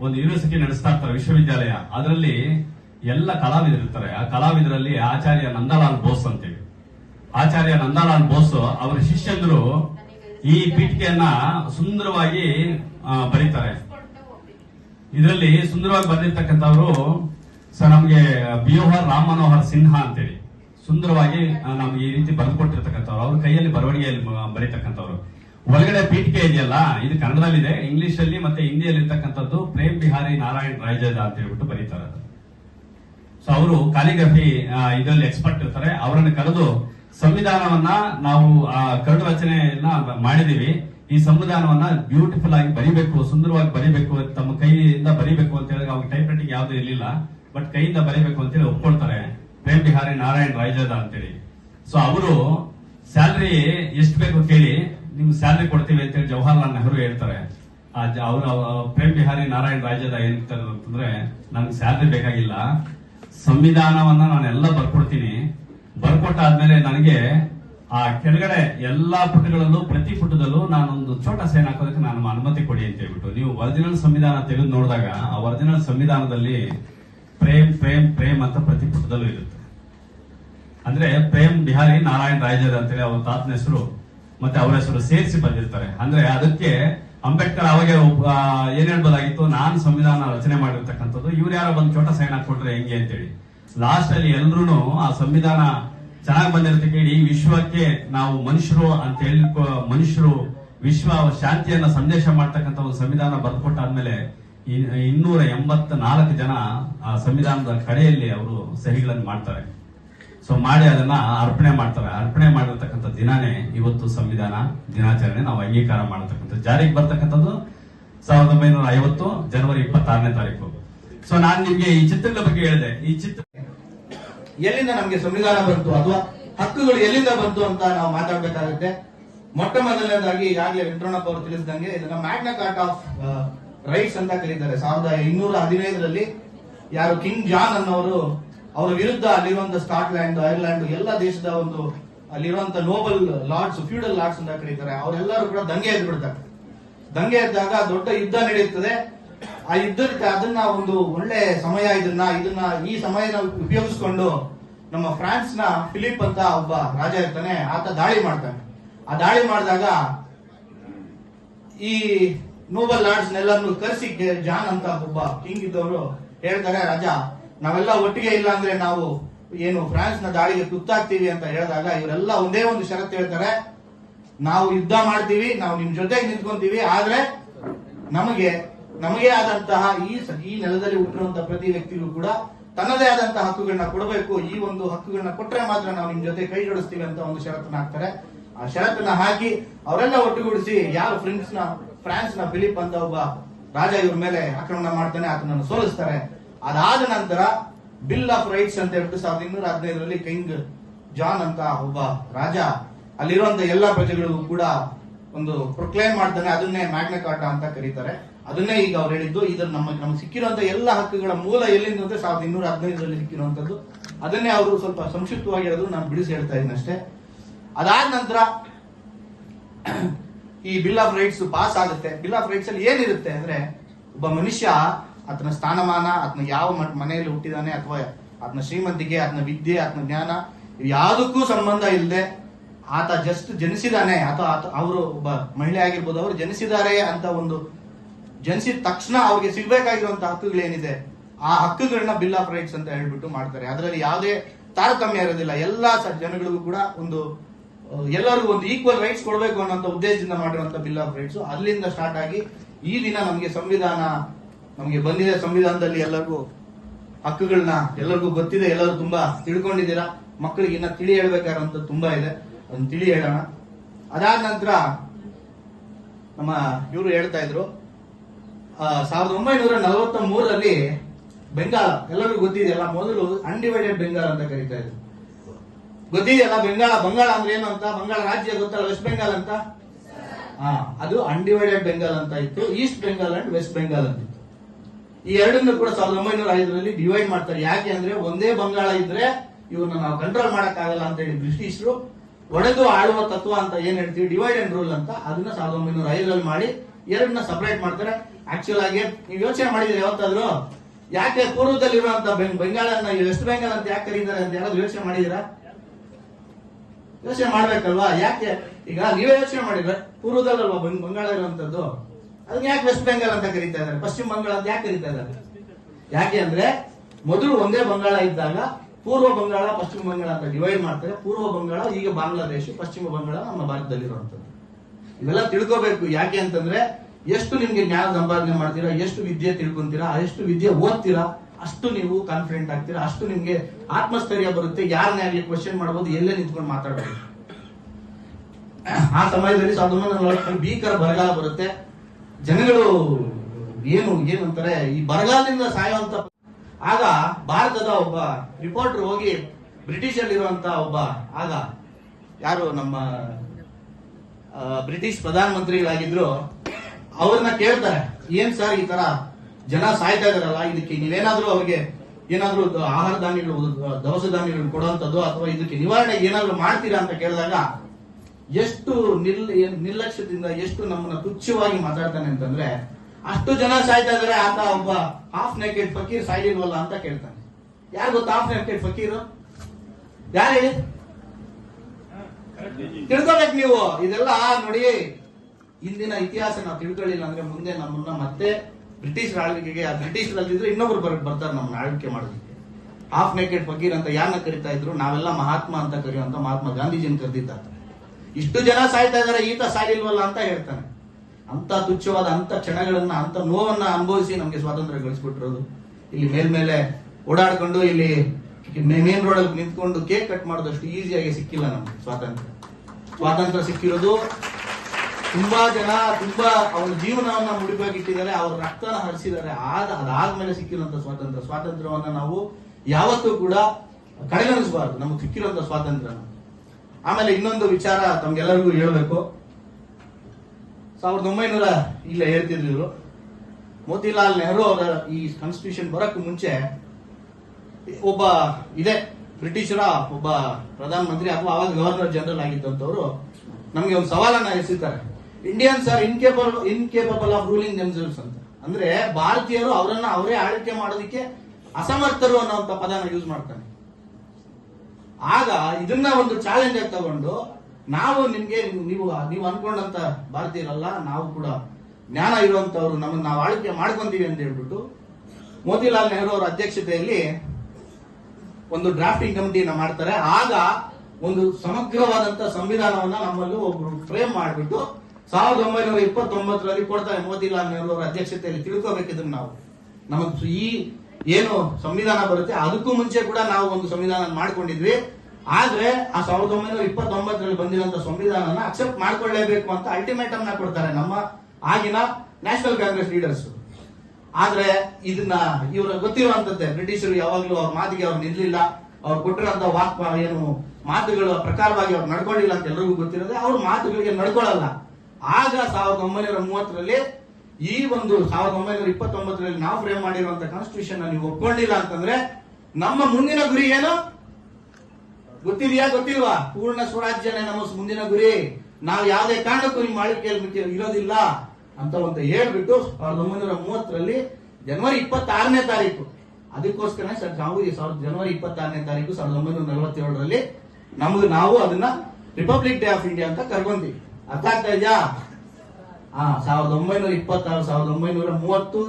S3: ಒಂದು ಯೂನಿವರ್ಸಿಟಿ ನಡೆಸ್ತಾ ಇರ್ತಾರೆ, ವಿಶ್ವವಿದ್ಯಾಲಯ. ಅದರಲ್ಲಿ ಎಲ್ಲ ಕಲಾವಿದರಿರ್ತಾರೆ ಆ ಕಲಾವಿದರಲ್ಲಿ ಆಚಾರ್ಯ ನಂದಲಾಲ್ ಬೋಸ್ ಅಂತೇಳಿ ಆಚಾರ್ಯ ನಂದಲಾಲ್ ಬೋಸ್ ಅವರ ಶಿಷ್ಯಂದರು ಈ ಪೀಠಿಕೆಯನ್ನ ಸುಂದರವಾಗಿ ಬರೀತಾರೆ. ಇದರಲ್ಲಿ ಸುಂದರವಾಗಿ ಬರೆದಿರ್ತಕ್ಕಂಥವ್ರು ಸರ್, ನಮಗೆ ಬಿಯೋಹರ್ ರಾಮ್ ಮನೋಹರ್ ಸಿನ್ಹಾ ಅಂತೇಳಿ. ಸುಂದರವಾಗಿ ನಮ್ಗೆ ಈ ರೀತಿ ಬರೆದುಕೊಟ್ಟಿರ್ತಕ್ಕಂಥವ್ರು. ಅವ್ರ ಕೈಯಲ್ಲಿ ಬರವಣಿಗೆಯಲ್ಲಿ ಬರೀತಕ್ಕಂಥವ್ರು. ಒಳಗಡೆ ಪೀಠಿಕೆ ಇದೆಯಲ್ಲ, ಇದು ಕನ್ನಡದಲ್ಲಿದೆ. ಇಂಗ್ಲಿಷ್ ಅಲ್ಲಿ ಮತ್ತೆ ಹಿಂದಿಯಲ್ಲಿ ಇರ್ತಕ್ಕಂಥದ್ದು ಪ್ರೇಮ್ ಬಿಹಾರಿ ನಾರಾಯಣ್ ರಾಯಜದ ಅಂತ ಹೇಳ್ಬಿಟ್ಟು ಬರೀತಾರೆ ಸೊ ಅವರು ಕಾಲಿಗ್ರಫಿ ಇದರಲ್ಲಿ ಎಕ್ಸ್ಪರ್ಟ್ ಇರ್ತಾರೆ. ಅವರನ್ನು ಕರೆದು ಸಂವಿಧಾನವನ್ನ ನಾವು, ಆ, ಕರಡು ರಚನೆಯನ್ನ ಮಾಡಿದೀವಿ ಈ ಸಂವಿಧಾನವನ್ನ ಬ್ಯೂಟಿಫುಲ್ ಆಗಿ ಬರಿಬೇಕು, ಸುಂದರವಾಗಿ ಬರಿಬೇಕು, ತಮ್ಮ ಕೈಯಿಂದ ಬರಿಬೇಕು ಅಂತ ಹೇಳಿದ್ರೆ ಅವ್ರಿಗೆ ಟೈಪ್ ರೈಟಿಂಗ್ ಯಾವ್ದು ಇರಲಿಲ್ಲ. ಬಟ್ ಕೈಯಿಂದ ಬರಿಬೇಕು ಅಂತ ಹೇಳಿ ಒಪ್ಕೊಳ್ತಾರೆ. ಪ್ರೇಮ್ ಬಿಹಾರಿ ನಾರಾಯಣ್ ರಾಯ್ಜಾದ ಅಂತೇಳಿ. ಸೊ ಅವರು ಸ್ಯಾಲ್ರಿ ಎಷ್ಟು ಬೇಕು ಕೇಳಿ ನಿಮ್ ಸ್ಯಾಲ್ರಿ ಕೊಡ್ತೀವಿ ಅಂತೇಳಿ ಜವಾಹರ್ಲಾಲ್ ನೆಹರು ಹೇಳ್ತಾರೆ. ಅವರು ಪ್ರೇಮ್ ಬಿಹಾರಿ ನಾರಾಯಣ್ ರಾಜ್ಯದ ಏನ್ ಅಂತಂದ್ರೆ, ನನ್ಗೆ ಸ್ಯಾಲ್ರಿ ಬೇಕಾಗಿಲ್ಲ. ಸಂವಿಧಾನವನ್ನ ನಾನೆಲ್ಲ ಬರ್ಕೊಡ್ತೀನಿ. ಬರ್ಕೊಟ್ಟಾದ್ಮೇಲೆ ನನಗೆ ಆ ಕೆಳಗಡೆ ಎಲ್ಲಾ ಪುಟಗಳಲ್ಲೂ, ಪ್ರತಿ ಪುಟದಲ್ಲೂ ನಾನೊಂದು ಛೋಟ ಸೈನ್ ಹಾಕೋದಕ್ಕೆ ನಾನು ಅನುಮತಿ ಕೊಡಿ ಅಂತ ಹೇಳ್ಬಿಟ್ಟು, ನೀವು ಒರಿಜಿನಲ್ ಸಂವಿಧಾನ ತೆಗೆದು ನೋಡಿದಾಗ ಆ ಒರಿಜಿನಲ್ ಸಂವಿಧಾನದಲ್ಲಿ ಪ್ರೇಮ್ ಪ್ರೇಮ್ ಪ್ರೇಮ್ ಅಂತ ಪ್ರತಿ ಪುಟದಲ್ಲೂ ಇರುತ್ತೆ. ಅಂದ್ರೆ ಪ್ರೇಮ್ ಬಿಹಾರಿ ನಾರಾಯಣ್ ರಾಯಜರ್ ಅಂತೇಳಿ ಅವ್ರ ತಾತನ ಹೆಸರು ಮತ್ತೆ ಅವರ ಹೆಸರು ಸೇರಿಸಿ ಬಂದಿರ್ತಾರೆ. ಅಂದ್ರೆ ಅದಕ್ಕೆ ಅಂಬೇಡ್ಕರ್ ಅವಾಗ ಏನ್ ಹೇಳ್ಬೋದಾಗಿತ್ತು? ನಾನ್ ಸಂವಿಧಾನ ರಚನೆ ಮಾಡಿರ್ತಕ್ಕಂಥದ್ದು, ಇವ್ರು ಯಾರೋ ಬಂದು ಚೋಟ ಸೈನ್ ಹಾಕೊಂಡ್ರೆ ಹೆಂಗೆ ಅಂತೇಳಿ. ಲಾಸ್ಟ್ ಅಲ್ಲಿ ಎಲ್ರು ಆ ಸಂವಿಧಾನ ಚೆನ್ನಾಗಿ ಬಂದಿರತಕ್ಕೆ ಈ ವಿಶ್ವಕ್ಕೆ ನಾವು ಮನುಷ್ಯರು ಅಂತ ಹೇಳಿ ಮನುಷ್ಯರು ವಿಶ್ವ ಶಾಂತಿಯನ್ನ ಸಂದೇಶ ಮಾಡ್ತಕ್ಕಂಥ ಒಂದು ಸಂವಿಧಾನ ಬರ್ಕೊಟ್ಟಾದ್ಮೇಲೆ ಇನ್- ಇನ್ನೂರ ಎಂಬತ್ತ ನಾಲ್ಕು ಜನ ಆ ಸಂವಿಧಾನದ ಕಡೆಯಲ್ಲಿ ಅವರು ಸಹಿಗಳನ್ನು ಮಾಡ್ತಾರೆ. ಸೊ ಮಾಡಿ ಅದನ್ನ ಅರ್ಪಣೆ ಮಾಡ್ತಾರೆ. ಅರ್ಪಣೆ ಮಾಡಿರ್ತಕ್ಕಂಥ ದಿನಾನೇ ಇವತ್ತು ಸಂವಿಧಾನ ದಿನಾಚರಣೆ. ನಾವು ಅಂಗೀಕಾರ ಮಾಡತಕ್ಕಂಥ ಜಾರಿಗೆ ಬರ್ತಕ್ಕಂಥದ್ದು ಸಾವಿರದ ಒಂಬೈನೂರ ಐವತ್ತು ಜನವರಿ ಇಪ್ಪತ್ತಾರನೇ ತಾರೀಕು. ಸೊ ನಾನು ನಿಮ್ಗೆ ಈ ಚಿತ್ರಗಳ ಬಗ್ಗೆ ಹೇಳಿದೆ. ಈ ಚಿತ್ರ
S4: ಎಲ್ಲಿಂದ ನಮ್ಗೆ ಸಂವಿಧಾನ ಬಂತು ಅಥವಾ ಹಕ್ಕುಗಳು ಎಲ್ಲಿಂದ ಬಂತು ಅಂತ ನಾವು ಮಾತಾಡ್ಬೇಕಾಗುತ್ತೆ. ಮೊಟ್ಟ ಮೊದಲನೇದಾಗಿ ಈಗಾಗಲೇ ವೆಂಕಟರಣಪ್ಪ ಅವರು ತಿಳಿಸಿದಂಗೆ ಇದನ್ನ ಮ್ಯಾಗ್ನ ಕಾರ್ಟ್ ಆಫ್ ರೈಟ್ಸ್ ಅಂತ ಕರೀತಾರೆ. ಸಾವಿರದ ಇನ್ನೂರ ಹದಿನೈದರಲ್ಲಿ ಯಾರು ಕಿಂಗ್ ಜಾನ್ ಅನ್ನೋರು ಅವರ ವಿರುದ್ಧ ಅಲ್ಲಿರುವಂತಹ ಸ್ಕಾಟ್ಲ್ಯಾಂಡ್ ಐರ್ಲೆಂಡ್ ಎಲ್ಲ ದೇಶದ ಒಂದು ಅಲ್ಲಿರುವಂತಹ ನೋಬಲ್ ಲಾರ್ಡ್ಸ್, ಫ್ಯೂಡಲ್ ಲಾರ್ಡ್ಸ್ ಅಂತ ಕರೀತಾರೆ. ಅವರೆಲ್ಲರೂ ಕೂಡ ದಂಗೆ ಎದ್ದು ಬಿಡ್ತಾರೆ. ದಂಗೆ ಎದ್ದಾಗ ದೊಡ್ಡ ಯುದ್ಧ ನಡೆಯುತ್ತದೆ. ಆ ಯುದ್ಧಕ್ಕೆ ಅದನ್ನ ಒಂದು ಒಳ್ಳೆ ಸಮಯ ಇದನ್ನ ಇದನ್ನ ಈ ಸಮಯನ ಉಪಯೋಗಿಸ್ಕೊಂಡು ನಮ್ಮ ಫ್ರಾನ್ಸ್ನ ಫಿಲಿಪ್ ಅಂತ ಒಬ್ಬ ರಾಜ ಇರ್ತಾನೆ, ಆತ ದಾಳಿ ಮಾಡ್ತಾನೆ. ಆ ದಾಳಿ ಮಾಡಿದಾಗ ಈ ನೋಬಲ್ ಲಾರ್ಡ್ಸ್ ನೆಲ್ಲನ್ನು ಕರೆಸಿ ಜಾನ್ ಅಂತ ಒಬ್ಬ ಕಿಂಗ್ ಇದ್ದವರು ಹೇಳ್ತಾರೆ, ರಾಜ ನಾವೆಲ್ಲ ಒಟ್ಟಿಗೆ ಇಲ್ಲ ಅಂದ್ರೆ ನಾವು ಏನು ಫ್ರಾನ್ಸ್ನ ದಾಳಿಗೆ ತುತ್ತಾಗ್ತೀವಿ ಅಂತ ಹೇಳಿದಾಗ ಇವರೆಲ್ಲ ಒಂದೇ ಒಂದು ಷರತ್ತು ಹೇಳ್ತಾರೆ. ನಾವು ಯುದ್ಧ ಮಾಡ್ತೀವಿ, ನಾವು ನಿಮ್ ಜೊತೆಗೆ ನಿಂತ್ಕೊಂತೀವಿ, ಆದ್ರೆ ನಮಗೆ ನಮಗೆ ಆದಂತಹ ಈ ಈ ನೆಲದಲ್ಲಿ ಹುಟ್ಟಿರುವಂತಹ ಪ್ರತಿ ವ್ಯಕ್ತಿಗೂ ಕೂಡ ತನ್ನದೇ ಆದಂತಹ ಹಕ್ಕುಗಳನ್ನ ಕೊಡಬೇಕು. ಈ ಒಂದು ಹಕ್ಕುಗಳನ್ನ ಕೊಟ್ರೆ ಮಾತ್ರ ನಾವು ನಿಮ್ ಜೊತೆ ಕೈ ಜೋಡಿಸ್ತೀವಿ ಅಂತ ಒಂದು ಷರತ್ತನ್ನ ಹಾಕ್ತಾರೆ. ಆ ಷರತ್ತನ್ನ ಹಾಕಿ ಅವರೆಲ್ಲ ಒಟ್ಟುಗೂಡಿಸಿ, ಯಾರು ಫ್ರೆಂಡ್ಸ್ನ ಫ್ರಾನ್ಸ್ನ ಫಿಲಿಪ್ ಅಂತ ಒಬ್ಬ ರಾಜ ಇವ್ರ ಮೇಲೆ ಆಕ್ರಮಣ ಮಾಡ್ತಾನೆ, ಆತನನ್ನು ಸೋಲಿಸ್ತಾರೆ. ಅದಾದ ನಂತರ ಬಿಲ್ ಆಫ್ ರೈಟ್ಸ್ ಅಂತ ಹೇಳ್ಬಿಟ್ಟು ಸಾವಿರದ ಇನ್ನೂರ ಹದಿನೈದರಲ್ಲಿ ಕಿಂಗ್ ಜಾನ್ ಅಂತ ಒಬ್ಬ ರಾಜ, ಅಲ್ಲಿರುವಂತ ಎಲ್ಲ ಪ್ರಜೆಗಳಿಗೂ ಕೂಡ ಒಂದು ಪ್ರೊಕ್ಲೇಮ್ ಮಾಡ್ತಾನೆ, ಅದನ್ನೇ ಮ್ಯಾಗ್ನಕಾಟ ಅಂತ ಕರೀತಾರೆ. ಅದನ್ನೇ ಈಗ ಅವ್ರು ಹೇಳಿದ್ದು ಇದ್ರ ನಮ್ಮ, ನಮ್ಗೆ ಸಿಕ್ಕಿರುವಂತ ಎಲ್ಲ ಹಕ್ಕುಗಳ ಮೂಲ ಎಲ್ಲಿಂದ ಅಂದ್ರೆ ಸಾವಿರದ ಇನ್ನೂರ ಹದಿನೈದರಲ್ಲಿ ಸಿಕ್ಕಿರುವಂತದ್ದು. ಅದನ್ನೇ ಅವರು ಸ್ವಲ್ಪ ಸಂಕ್ಷಿಪ್ತವಾಗಿ ಹೇಳಿದ್ರು ನಾನು ಬಿಡಿಸಿ ಹೇಳ್ತಾ ಇದ್ದೀನಿ ಅಷ್ಟೇ. ಅದಾದ ನಂತರ ಈ ಬಿಲ್ ಆಫ್ ರೈಟ್ಸ್ ಪಾಸ್ ಆಗುತ್ತೆ. ಬಿಲ್ ಆಫ್ ರೈಟ್ಸ್ ಅಲ್ಲಿ ಏನಿರುತ್ತೆ ಅಂದ್ರೆ, ಒಬ್ಬ ಮನುಷ್ಯ ಆತನ ಸ್ಥಾನಮಾನ ಆತನ ಯಾವ ಮನೆಯಲ್ಲಿ ಹುಟ್ಟಿದಾನೆ ಅಥವಾ ಆತನ ಶ್ರೀಮಂತಿಗೆ ಆತನ ವಿದ್ಯೆ ಆತನ ಜ್ಞಾನ ಯಾವುದಕ್ಕೂ ಸಂಬಂಧ ಇಲ್ಲದೆ ಆತ ಜಸ್ಟ್ ಜನಿಸಿದಾನೆ. ಅಥವಾ ಆತ, ಅವರು ಒಬ್ಬ ಮಹಿಳೆ ಆಗಿರ್ಬೋದು, ಅವರು ಜನಿಸಿದ್ದಾರೆ ಅಂತ ಒಂದು ಜನಿಸಿದ ತಕ್ಷಣ ಅವ್ರಿಗೆ ಸಿಗ್ಬೇಕಾಗಿರುವಂತಹ ಹಕ್ಕುಗಳೇನಿದೆ, ಆ ಹಕ್ಕುಗಳನ್ನ ಬಿಲ್ ಆಫ್ ರೈಟ್ಸ್ ಅಂತ ಹೇಳ್ಬಿಟ್ಟು ಮಾಡ್ತಾರೆ. ಅದರಲ್ಲಿ ಯಾವುದೇ ತಾರತಮ್ಯ ಇರೋದಿಲ್ಲ. ಎಲ್ಲಾ ಜನಗಳಿಗೂ ಕೂಡ ಒಂದು, ಎಲ್ಲರಿಗೂ ಒಂದು ಈಕ್ವಲ್ ರೈಟ್ಸ್ ಕೊಡಬೇಕು ಅನ್ನೋ ಉದ್ದೇಶದಿಂದ ಮಾಡಿರುವಂತ ಬಿಲ್ ಆಫ್ ರೈಟ್ಸ್ ಅಲ್ಲಿಂದ ಸ್ಟಾರ್ಟ್ ಆಗಿ ಈ ದಿನ ನಮಗೆ ಸಂವಿಧಾನ ನಮಗೆ ಬಂದಿದೆ ಸಂವಿಧಾನದಲ್ಲಿ ಎಲ್ಲರಿಗೂ ಹಕ್ಕುಗಳನ್ನ ಎಲ್ಲರಿಗೂ ಗೊತ್ತಿದೆ, ಎಲ್ಲರೂ ತುಂಬಾ ತಿಳ್ಕೊಂಡಿದ್ದೀರಾ? ಮಕ್ಕಳಿಗೆ ಇನ್ನ ತಿಳಿ ಹೇಳ್ಬೇಕಾದಂತ ತುಂಬಾ ಇದೆ. ಅದನ್ನ ತಿಳಿ ಹೇಳೋಣ. ಅದಾದ ನಂತರ ನಮ್ಮ ಇವರು ಹೇಳ್ತಾ ಇದ್ರು ಸಾವಿರದ ಒಂಬೈನೂರ ನಲವತ್ತ ಮೂರರಲ್ಲಿ ಬೆಂಗಾಲ ಎಲ್ಲರಿಗೂ ಗೊತ್ತಿದೆಯಲ್ಲ? ಮೊದಲು ಅನ್ಡಿವೈಡೆಡ್ ಬೆಂಗಾಲ್ ಅಂತ ಕರೀತಾ ಇದ್ರು. ಗೊತ್ತಿದೆಯಲ್ಲ ಬೆಂಗಾಳ? ಬಂಗಾಳ ಅಂದ್ರೆ ಏನು ಅಂತ? ಬಂಗಾಳ ರಾಜ್ಯ ಗೊತ್ತಲ್ಲ ವೆಸ್ಟ್ ಬೆಂಗಾಲ್ ಅಂತ? ಹಾ ಅದು ಅನ್ಡಿವೈಡೆಡ್ ಬೆಂಗಾಲ್ ಅಂತ ಇತ್ತು. East Bengal and west Bengal ಅಂತ ಈ ಎರಡನ್ನು ಕೂಡ ಸಾವಿರದ ಒಂಬೈನೂರ ಐದರಲ್ಲಿ ಡಿವೈಡ್ ಮಾಡ್ತಾರೆ. ಯಾಕೆ ಅಂದ್ರೆ ಒಂದೇ ಬಂಗಾಳ ಇದ್ರೆ ಇವನ್ನ ನಾವು ಕಂಟ್ರೋಲ್ ಮಾಡಕ್ಕಾಗಲ್ಲ ಅಂತ ಹೇಳಿ ಬ್ರಿಟಿಷರು ಒಡೆದು ಆಳುವ ತತ್ವ ಅಂತ ಏನ್ ಹೇಳ್ತೀವಿ? ಡಿವೈಡ್ ಅಂಡ್ ರೂಲ್ ಅಂತ. ಅದನ್ನ ಸಾವಿರದ ಒಂಬೈನೂರ ಐದರಲ್ಲಿ ಮಾಡಿ ಎರಡನ್ನ ಸಪರೇಟ್ ಮಾಡ್ತಾರೆ. ಆಕ್ಚುಲ್ ಆಗಿ ನೀವು ಯೋಚನೆ ಮಾಡಿದ್ರೆ ಯಾವತ್ತಾದ್ರು? ಯಾಕೆ ಪೂರ್ವದಲ್ಲಿರುವಂತ ಬೆಂಗಾಳನ್ನ ವೆಸ್ಟ್ ಬೆಂಗಾಲ್ ಅಂತ ಯಾಕೆ ಕರೀತಾರೆ ಅಂತ ಯಾರಾದ್ರೂ ಯೋಚನೆ ಮಾಡಿದೀರಾ ಯೋಚನೆ ಮಾಡ್ಬೇಕಲ್ವಾ? ಯಾಕೆ? ಈಗ ನೀವೇ ಯೋಚನೆ ಮಾಡಿದ್ರೆ ಪೂರ್ವದಲ್ಲಲ್ವಾ ಬಂಗ್- ಬಂಗಾಳ ಇರುವಂತದ್ದು? ಅದನ್ನ ಯಾಕೆ ವೆಸ್ಟ್ ಬೆಂಗಾಲ್ ಅಂತ ಕರೀತಾ ಇದ್ದಾರೆ? ಪಶ್ಚಿಮ ಬಂಗಾಳ ಅಂತ ಯಾಕೆ ಕರೀತಾ ಇದ್ದಾರೆ? ಯಾಕೆ ಅಂದ್ರೆ ಮೊದಲು ಒಂದೇ ಬಂಗಾಳ ಇದ್ದಾಗ ಪೂರ್ವ ಬಂಗಾಳ, ಪಶ್ಚಿಮ ಬಂಗಾಳ ಅಂತ ಡಿವೈಡ್ ಮಾಡ್ತಾರೆ. ಪೂರ್ವ ಬಂಗಾಳ, ಈಗ ಬಾಂಗ್ಲಾದೇಶ, ಪಶ್ಚಿಮ ಬಂಗಾಳ ನಮ್ಮ ಭಾರತದಲ್ಲಿರುವಂತದ್ದು ಇವೆಲ್ಲ ತಿಳ್ಕೋಬೇಕು. ಯಾಕೆ ಅಂತಂದ್ರೆ ಎಷ್ಟು ನಿಮ್ಗೆ ಜ್ಞಾನ ಸಂಪಾದನೆ ಮಾಡ್ತೀರಾ, ಎಷ್ಟು ವಿದ್ಯೆ ತಿಳ್ಕೊಂತೀರಾ, ಎಷ್ಟು ವಿದ್ಯೆ ಓದ್ತೀರಾ, ಅಷ್ಟು ನೀವು ಕಾನ್ಫಿಡೆಂಟ್ ಆಗ್ತೀರಾ, ಅಷ್ಟು ನಿಮ್ಗೆ ಆತ್ಮಸ್ಥೈರ್ಯ ಬರುತ್ತೆ. ಯಾರನ್ನೇ ಆಗಲಿ ಕ್ವಶನ್ ಮಾಡ್ಬೋದು, ಎಲ್ಲೇ ನಿಂತ್ಕೊಂಡು ಮಾತಾಡಬಹುದು ಆ ಸಮಯದಲ್ಲಿ ಸಾವಿರದ ಒಂಬೈನೂರ ಭೀಕರ ಬರಗಾಲ ಬರುತ್ತೆ. ಜನಗಳು ಏನು ಏನು ಅಂತಾರೆ, ಈ ಬರಗಾಲದಿಂದ ಸಾಯುವಂತ ಆಗ ಭಾರತದ ಒಬ್ಬ ರಿಪೋರ್ಟರ್ ಹೋಗಿ ಬ್ರಿಟಿಷ್ ಅಲ್ಲಿರುವಂತ ಒಬ್ಬ, ಆಗ ಯಾರು ನಮ್ಮ ಬ್ರಿಟಿಷ್ ಪ್ರಧಾನಮಂತ್ರಿಗಳಾಗಿದ್ರು, ಅವ್ರನ್ನ ಕೇಳ್ತಾರೆ, ಏನ್ ಸರ್ ಈ ತರ ಜನ ಸಾಯ್ತಾ ಇದಾರಲ್ಲ ಇದಕ್ಕೆ ನೀವೇನಾದ್ರೂ ಅವ್ರಿಗೆ ಏನಾದ್ರೂ ಆಹಾರ ಧಾನ್ಯಗಳು ದವಸ ಧಾನ್ಯಗಳು ಕೊಡುವಂತದ್ದು ಅಥವಾ ಇದಕ್ಕೆ ನಿವಾರಣೆ ಏನಾದ್ರೂ ಮಾಡ್ತೀರಾ ಅಂತ ಕೇಳಿದಾಗ ಎಷ್ಟು ನಿಲ್ ನಿರ್ಲಕ್ಷ್ಯದಿಂದ ಎಷ್ಟು ನಮ್ಮನ್ನ ತುಚ್ಛವಾಗಿ ಮಾತಾಡ್ತಾನೆ ಅಂತಂದ್ರೆ, ಅಷ್ಟು ಜನ ಸಾಯ್ತಾ ಇದಾರೆ, ಆತ ಒಬ್ಬ ಹಾಫ್ ನೆಕೆಡ್ ಫಕೀರ್ ಸಾಯ್ಲಿಲ್ವಲ್ಲ ಅಂತ ಕೇಳ್ತಾನೆ. ಯಾರು ಗೊತ್ತ ಹಾಫ್ ನೆಕೆಡ್ ಫಕೀರ್? ಯಾರು? ಹೇಳಿ ತಿಳ್ಕೊಬೇಕು ನೀವು. ಇದೆಲ್ಲ ನೋಡಿ, ಇಂದಿನ ಇತಿಹಾಸ ನಾವು ತಿಳ್ಕೊಳ್ಳಿಲ್ಲ ಅಂದ್ರೆ ಮುಂದೆ ನಮ್ಮನ್ನ ಮತ್ತೆ ಬ್ರಿಟಿಷ್ ಆಳ್ವಿಕೆಗೆ, ಆ ಬ್ರಿಟಿಷ್ ಅಲ್ಲಿದ್ರೆ ಇನ್ನೊಬ್ರು ಬರ್, ಬರ್ತಾರೆ ನಮ್ಮನ್ನ ಆಳ್ವಿಕೆ ಮಾಡೋದಕ್ಕೆ. ಹಾಫ್ ನೆಕೆಡ್ ಫಕೀರ್ ಅಂತ ಯಾರನ್ನ ಕರಿತಾ ಇದ್ರು? ನಾವೆಲ್ಲ ಮಹಾತ್ಮ ಅಂತ ಕರೆಯುವಂತ ಮಹಾತ್ಮ ಗಾಂಧೀಜಿನ ಕರೆದಿದ್ದಾರೆ ಇಷ್ಟು ಜನ ಸಾಯ್ತಾ ಇದಾರೆ, ಈತ ಸಾಯಿಲ್ವಲ್ಲ ಅಂತ ಹೇಳ್ತಾನೆ. ಅಂತ ತುಚ್ಛವಾದ ಅಂತ ಕ್ಷಣಗಳನ್ನ ಅಂತ ನೋವನ್ನ ಅನುಭವಿಸಿ ನಮ್ಗೆ ಸ್ವಾತಂತ್ರ್ಯ ಗಳಿಸ್ಬಿಟ್ಟಿರೋದು. ಇಲ್ಲಿ ಮೇಲ್ಮೇಲೆ ಓಡಾಡ್ಕೊಂಡು ಇಲ್ಲಿ ಮೇನ್ ರೋಡ್ ಅಲ್ಲಿ ನಿಂತ್ಕೊಂಡು ಕೇಕ್ ಕಟ್ ಮಾಡೋದಷ್ಟು ಈಸಿಯಾಗಿ ಸಿಕ್ಕಿಲ್ಲ ನಮ್ಗೆ ಸ್ವಾತಂತ್ರ್ಯ. ಸ್ವಾತಂತ್ರ್ಯ ಸಿಕ್ಕಿರೋದು ತುಂಬಾ ಜನ, ತುಂಬಾ ಅವ್ರ ಜೀವನವನ್ನ ಮುಡಿಪಾಗಿಟ್ಟಿದ್ದಾರೆ ಅವ್ರ ರಕ್ತನ ಹರಿಸಿದ್ದಾರೆ. ಆದ ಅದಾದ್ಮೇಲೆ ಸಿಕ್ಕಿರುವಂತ ಸ್ವಾತಂತ್ರ್ಯ. ಸ್ವಾತಂತ್ರ್ಯವನ್ನ ನಾವು ಯಾವತ್ತೂ ಕೂಡ ಕಡೆಗಣಿಸಬಾರದು. ನಮ್ಗೆ ಸಿಕ್ಕಿರುವಂತ ಸ್ವಾತಂತ್ರ್ಯ ಆಮೇಲೆ ಇನ್ನೊಂದು ವಿಚಾರ ತಮ್ಗೆಲ್ಲರಿಗೂ ಹೇಳಬೇಕು. ಸಾವಿರದ ಒಂಬೈನೂರ ಇಲ್ಲ ಇವರು. ಮೋತಿಲಾಲ್ ನೆಹರು ಅವರ ಈ ಕಾನ್ಸ್ಟಿಟ್ಯೂಷನ್ ಬರಕ್ ಮುಂಚೆ ಒಬ್ಬ ಇದೆ, ಬ್ರಿಟಿಷರ ಒಬ್ಬ ಪ್ರಧಾನಮಂತ್ರಿ ಅಥವಾ ಆವಾಗ ಗವರ್ನರ್ ಜನರಲ್ ಆಗಿದ್ದಂತವ್ರು ನಮ್ಗೆ ಒಂದು ಸವಾಲನ್ನ ಎಸಿತಾರೆ Indians are incapable incapable of ruling themselves ಅಂತ. ಅಂದ್ರೆ ಭಾರತೀಯರು ಅವರನ್ನ ಅವರೇ ಆಳ್ವಿಕೆ ಮಾಡೋದಕ್ಕೆ ಅಸಮರ್ಥರು ಅನ್ನೋ ಪದನ ಯೂಸ್ ಮಾಡ್ತಾನೆ ಆಗ ಇದನ್ನ ಒಂದು ಚಾಲೆಂಜ್ ಆಗಿ ತಗೊಂಡು ನಾವು ನಿಮ್ಗೆ ನೀವು ನೀವು ಅನ್ಕೊಂಡಂತ ಭಾರತೀಯರಲ್ಲ, ನಾವು ಕೂಡ ಜ್ಞಾನ ಇರುವಂತವ್ರು, ನಮ್ಮನ್ನ ನಾವು ಆಳ್ವಿಕೆ ಮಾಡ್ಕೊಂತೀವಿ ಅಂತ ಹೇಳ್ಬಿಟ್ಟು ಮೋತಿಲಾಲ್ ನೆಹರು ಅವರ ಅಧ್ಯಕ್ಷತೆಯಲ್ಲಿ ಒಂದು ಡ್ರಾಫ್ಟಿಂಗ್ ಕಮಿಟಿನ ಮಾಡ್ತಾರೆ. ಆಗ ಒಂದು ಸಮಗ್ರವಾದಂತ ಸಂವಿಧಾನವನ್ನ ನಮ್ಮಲ್ಲಿ ಒಬ್ರು ಫ್ರೇಮ್ ಮಾಡಿಬಿಟ್ಟು ಸಾವಿರದ ಒಂಬೈನೂರ ಇಪ್ಪತ್ತೊಂಬತ್ತರಲ್ಲಿ ಕೊಡ್ತಾರೆ ಮೋತಿಲಾಲ್ ನೆಹರು ಅವರ ಅಧ್ಯಕ್ಷತೆಯಲ್ಲಿ ತಿಳ್ಕೋಬೇಕಿದ್ರು ನಾವು. ನಮಗ್ ಈ ಏನು ಸಂವಿಧಾನ ಬರುತ್ತೆ, ಅದಕ್ಕೂ ಮುಂಚೆ ಕೂಡ ನಾವು ಒಂದು ಸಂವಿಧಾನ ಮಾಡ್ಕೊಂಡಿದ್ವಿ. ಆದ್ರೆ ಆ ಸಾವಿರದ ಒಂಬೈನೂರ ಇಪ್ಪತ್ತೊಂಬತ್ತರಲ್ಲಿ ಬಂದಿರುವಂತಹ ಸಂವಿಧಾನನ ಅಕ್ಸೆಪ್ಟ್ ಮಾಡ್ಕೊಳ್ಳೇಬೇಕು ಅಂತ ಅಲ್ಟಿಮೇಟಮ್ನ ಕೊಡ್ತಾರೆ ನಮ್ಮ ಆಗಿನ ನ್ಯಾಷನಲ್ ಕಾಂಗ್ರೆಸ್ ಲೀಡರ್ಸ್ ಆದ್ರೆ ಇದನ್ನ ಇವರ ಗೊತ್ತಿರುವಂತದ್ದೇ ಬ್ರಿಟಿಷರು ಯಾವಾಗ್ಲೂ ಅವ್ರ ಮಾತಿಗೆ ಅವ್ರು ನಿಲ್ಲಿಲ್ಲ. ಅವ್ರು ಕೊಟ್ಟಿರೋಂತ ವಾಕ್ ಏನು ಮಾತುಗಳ ಪ್ರಕಾರವಾಗಿ ಅವ್ರು ನಡ್ಕೊಂಡಿಲ್ಲ ಅಂತ ಎಲ್ರಿಗೂ ಗೊತ್ತಿರೋದೇ ಅವ್ರ ಮಾತುಗಳಿಗೆ ನಡ್ಕೊಳ್ಳಲ್ಲ. ಆಗ ಸಾವಿರದ ಒಂಬೈನೂರ ಮೂವತ್ತರಲ್ಲಿ ಈ ಒಂದು ಸಾವಿರದ ಒಂಬೈನೂರ ಇಪ್ಪತ್ತೊಂಬತ್ತರಲ್ಲಿ ನಾವು ಫ್ರೇಮ್ ಮಾಡಿರುವಂತ ಕಾನ್ಸ್ಟಿಟ್ಯೂಷನ್ ನೀವು ಒಪ್ಕೊಂಡಿಲ್ಲ ಅಂತಂದ್ರೆ ನಮ್ಮ ಮುಂದಿನ ಗುರಿ ಏನು? ಗೊತ್ತಿದೆಯಾ, ಗೊತ್ತಿಲ್ವಾ? ಪೂರ್ಣ ಸ್ವರಾಜ್ಯನೇ ನಮ್ಮ ಮುಂದಿನ ಗುರಿ. ನಾವು ಯಾವುದೇ ಕಾರಣಕ್ಕೂ ನಿಮ್ಮ ಆಳ್ವಿಕೆಯಲ್ಲಿ ಇರೋದಿಲ್ಲ ಅಂತ ಒಂದು ಹೇಳ್ಬಿಟ್ಟು ಸಾವಿರದ ಒಂಬೈನೂರ ಮೂವತ್ತರಲ್ಲಿ ಜನವರಿ ಇಪ್ಪತ್ತಾರನೇ ತಾರೀಕು. ಅದಕ್ಕೋಸ್ಕರ ಸರ್, ನಾವು ಸಾವಿರದ ಜನವರಿ ಇಪ್ಪತ್ತಾರನೇ ತಾರೀಕು ಸಾವಿರದ ಒಂಬೈನೂರ ನಲವತ್ತೇಳರಲ್ಲಿ ನಮ್ದು ನಾವು ಅದನ್ನ ರಿಪಬ್ಲಿಕ್ ಡೇ ಆಫ್ ಇಂಡಿಯಾ ಅಂತ ಕರ್ಕೊಂತೀವಿ. ಅರ್ಥ ಆಗ್ತಾ ಇದೆಯಾ? ಹಾ ಸಾವಿರದ ಒಂಬೈನೂರ ಇಪ್ಪತ್ತಾರು, ಸಾವಿರದ ಒಂಬೈನೂರ ಮೂವತ್ತು,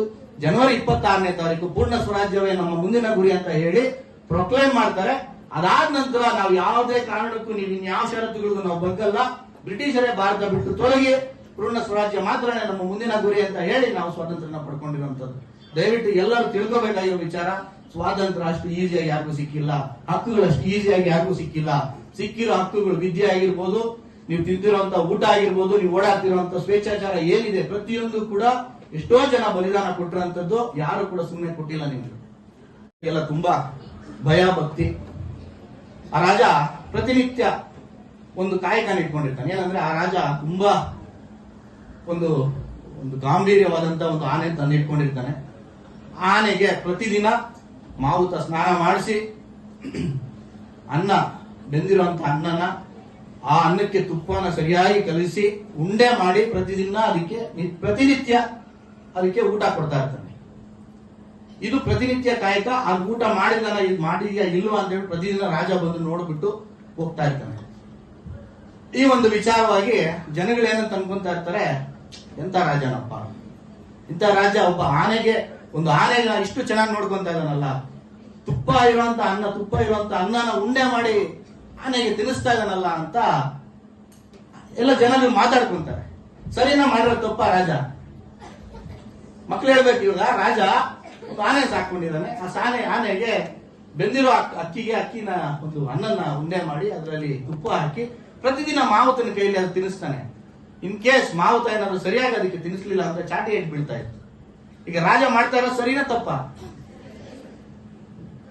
S4: ಜನವರಿ ಇಪ್ಪತ್ತಾರನೇ ತಾರೀಕು ಪೂರ್ಣ ಸ್ವರಾಜ್ಯವೇ ನಮ್ಮ ಮುಂದಿನ ಗುರಿ ಅಂತ ಹೇಳಿ ಪ್ರೊಕ್ಲೇಮ್ ಮಾಡ್ತಾರೆ. ಅದಾದ ನಂತರ ನಾವು ಯಾವುದೇ ಕಾರಣಕ್ಕೂ ನೀವು ಇನ್ಯಾವ ಷರತ್ತುಗಳಿಗೂ ನಾವು ಬಗ್ಗಲ್ಲ ಬ್ರಿಟಿಷರೇ ಭಾರತ ಬಿಟ್ಟು ತೊಲಗಿ, ಪೂರ್ಣ ಸ್ವರಾಜ್ಯ ಮಾತ್ರ ನಮ್ಮ ಮುಂದಿನ ಗುರಿ ಅಂತ ಹೇಳಿ ನಾವು ಸ್ವಾತಂತ್ರ್ಯನ ಪಡ್ಕೊಂಡಿರುವಂತದ್ದು ದಯವಿಟ್ಟು ಎಲ್ಲರೂ ತಿಳ್ಕೋಬೇಕಾಗಿರೋ ವಿಚಾರ. ಸ್ವಾತಂತ್ರ್ಯ ಅಷ್ಟು ಈಸಿಯಾಗಿ ಯಾರಿಗೂ ಸಿಕ್ಕಿಲ್ಲ. ಹಕ್ಕುಗಳು ಅಷ್ಟು ಈಸಿಯಾಗಿ ಯಾರಿಗೂ ಸಿಕ್ಕಿಲ್ಲ. ಸಿಕ್ಕಿರೋ ಹಕ್ಕುಗಳು ವಿದ್ಯೆ ಆಗಿರ್ಬೋದು, ನೀವು ತಿಂತಿರುವಂತ ಊಟ ಆಗಿರ್ಬೋದು, ನೀವು ಓಡಾಡ್ತಿರುವಂತ ಸ್ವೇಚ್ಛಾಚಾರ ಏನಿದೆ, ಪ್ರತಿಯೊಂದು ಕೂಡ ಎಷ್ಟೋ ಜನ ಬಲಿದಾನ ಕೊಟ್ಟಿರುವಂತದ್ದು ಯಾರು ಕೂಡ ಸುಮ್ಮನೆ ಕೊಟ್ಟಿಲ್ಲ ನಿಮ್ಗೆ. ಎಲ್ಲ ತುಂಬಾ ಭಯ ಭಕ್ತಿ ಆ ರಾಜ ಪ್ರತಿನಿತ್ಯ ಒಂದು ಕಾಯಕನ ಇಟ್ಕೊಂಡಿರ್ತಾನೆ. ಏನಂದ್ರೆ ಆ ರಾಜ ತುಂಬಾ ಒಂದು ಒಂದು ಗಾಂಭೀರ್ಯವಾದಂತ ಒಂದು ಆನೆ ತಂದು ಇಟ್ಕೊಂಡಿರ್ತಾನೆ. ಆನೆಗೆ ಪ್ರತಿದಿನ ಮಾವುತ ಸ್ನಾನ ಮಾಡಿಸಿ ಅನ್ನ, ಬೆಂದಿರುವಂತ ಅನ್ನನ ಆ ಅನ್ನಕ್ಕೆ ತುಪ್ಪನ ಸರಿಯಾಗಿ ಕಲಿಸಿ ಉಂಡೆ ಮಾಡಿ ಪ್ರತಿದಿನ ಅದಕ್ಕೆ ಪ್ರತಿನಿತ್ಯ ಅದಕ್ಕೆ ಊಟ ಕೊಡ್ತಾ ಇರ್ತಾನೆ. ಇದು ಪ್ರತಿನಿತ್ಯ ಕಾಯಕ ಆ ಊಟ ಮಾಡಿದ ಮಾಡಿದ್ಯಾ ಇಲ್ವಾ ಅಂತ ಹೇಳಿ ಪ್ರತಿದಿನ ರಾಜ ಬಂದು ನೋಡ್ಬಿಟ್ಟು ಹೋಗ್ತಾ ಇರ್ತಾನೆ. ಈ ಒಂದು ವಿಚಾರವಾಗಿ ಜನಗಳು ಏನಂತ ಅನ್ಕೊಂತಾ ಇರ್ತಾರೆ, ಎಂತ ರಾಜನಪ್ಪ? ಇಂಥ ರಾಜ ಒಬ್ಬ ಆನೆಗೆ, ಒಂದು ಆನೆಗೆ ಇಷ್ಟು ಚೆನ್ನಾಗಿ ನೋಡ್ಕೊಂತ ಇದ್ದಾನಲ್ಲ, ತುಪ್ಪ ಇರುವಂತ ಅನ್ನ, ತುಪ್ಪ ಇರುವಂತ ಅನ್ನನ ಉಂಡೆ ಮಾಡಿ ಆನೆಗೆ ತಿನ್ನಿಸ್ತಾ ಇದ್ದಾನಲ್ಲ ಅಂತ ಎಲ್ಲ ಜನರು ಮಾತಾಡ್ಕೊಂತಾರೆ. ಸರಿನಾ ಮಾಡಿರೋ ತಪ್ಪ ರಾಜ? ಮಕ್ಳು ಹೇಳ್ಬೇಕು ಇವಾಗ, ರಾಜ ಒಂದು ಆನೆ ಸಾಕೊಂಡಿದ್ದಾನೆ. ಆ ಸಾನೆ ಆನೆಗೆ ಬೆಂದಿರೋ ಅಕ್- ಅಕ್ಕಿಗೆ ಅಕ್ಕಿನ ಒಂದು ಅನ್ನನ ಉಂಡೆ ಮಾಡಿ ಅದರಲ್ಲಿ ತುಪ್ಪ ಹಾಕಿ ಪ್ರತಿದಿನ ಮಾವುತನ ಕೈಯಲ್ಲಿ ಅದು ತಿನ್ನಿಸ್ತಾನೆ. ಇನ್ ಕೇಸ್ ಮಾವುತ ಏನಾದ್ರು ಸರಿಯಾಗಿ ಅದಕ್ಕೆ ತಿನ್ನಿಸ್ಲಿಲ್ಲ ಅಂದ್ರೆ ಚಾಟಿ ಏಟ್ ಬೀಳ್ತಾ ಇತ್ತು. ಈಗ ರಾಜ ಮಾಡ್ತಾ ಇರೋ ಸರಿನಾ ತಪ್ಪ?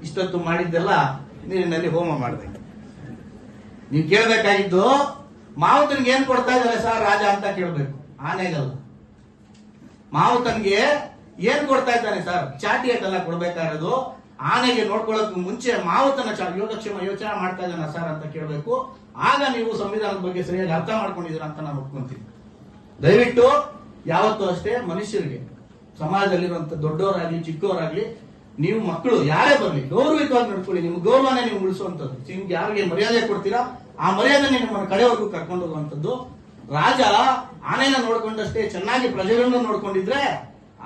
S4: ಇಷ್ಟೊತ್ತು ಮಾಡಿದ್ದೆಲ್ಲ ನೀರಿನಲ್ಲಿ ಹೋಮ ಮಾಡ್ಬೇಕು ನೀವು ಕೇಳ್ಬೇಕಾಗಿದ್ದು ಮಾವುತನಿಗೆ ಏನ್ ಕೊಡ್ತಾ ಇದ್ದಾರೆ ಸರ್ ರಾಜ ಅಂತ ಕೇಳ್ಬೇಕು. ಆನೆಗಲ್ಲ. ಮಾವುತನ್ಗೆ ಏನ್ ಕೊಡ್ತಾ ಇದ್ದಾನೆ ಸರ್? ಚಾಟಿ ಎಲ್ಲ ಕೊಡ್ಬೇಕಾಗಿರೋದು ಆನೆಗೆ ನೋಡ್ಕೊಳ್ಳೋಕೆ ಮುಂಚೆ ಮಾವತನ ಯೋಗಕ್ಷೇಮ ಯೋಚನೆ ಮಾಡ್ತಾ ಇದ್ದಾನ ಸರ್ ಅಂತ ಕೇಳಬೇಕು. ಆಗ ನೀವು ಸಂವಿಧಾನದ ಬಗ್ಗೆ ಸರಿಯಾಗಿ ಅರ್ಥ ಮಾಡ್ಕೊಂಡಿದ್ದೀರಾ ಅಂತ ನಾನು ಒಪ್ಕೊಂತೀನಿ. ದಯವಿಟ್ಟು ಯಾವತ್ತೂ ಅಷ್ಟೇ ಮನುಷ್ಯರಿಗೆ ಸಮಾಜದಲ್ಲಿರುವಂತ ದೊಡ್ಡವರಾಗ್ಲಿ, ಚಿಕ್ಕವರಾಗ್ಲಿ, ನೀವು ಮಕ್ಕಳು, ಯಾರೇ ಬರಲಿ ಗೌರವಿತವಾಗಿ ನಡ್ಕೊಳ್ಳಿ. ನಿಮ್ ಗೌರವನೇ ನೀವು ಉಳಿಸುವಂತದ್ದು ನಿಮ್ಗೆ ಯಾರಿಗೆ ಮರ್ಯಾದೆ ಕೊಡ್ತೀರಾ, ಆ ಮರ್ಯಾದೆ ನಿಮ್ಮನ್ನು ಕಡೆವರೆಗೂ ಕರ್ಕೊಂಡು ಹೋಗುವಂತದ್ದು ರಾಜ ಆನೆನ ನೋಡ್ಕೊಂಡಷ್ಟೇ ಚೆನ್ನಾಗಿ ಪ್ರಜೆಗಳನ್ನು ನೋಡ್ಕೊಂಡಿದ್ರೆ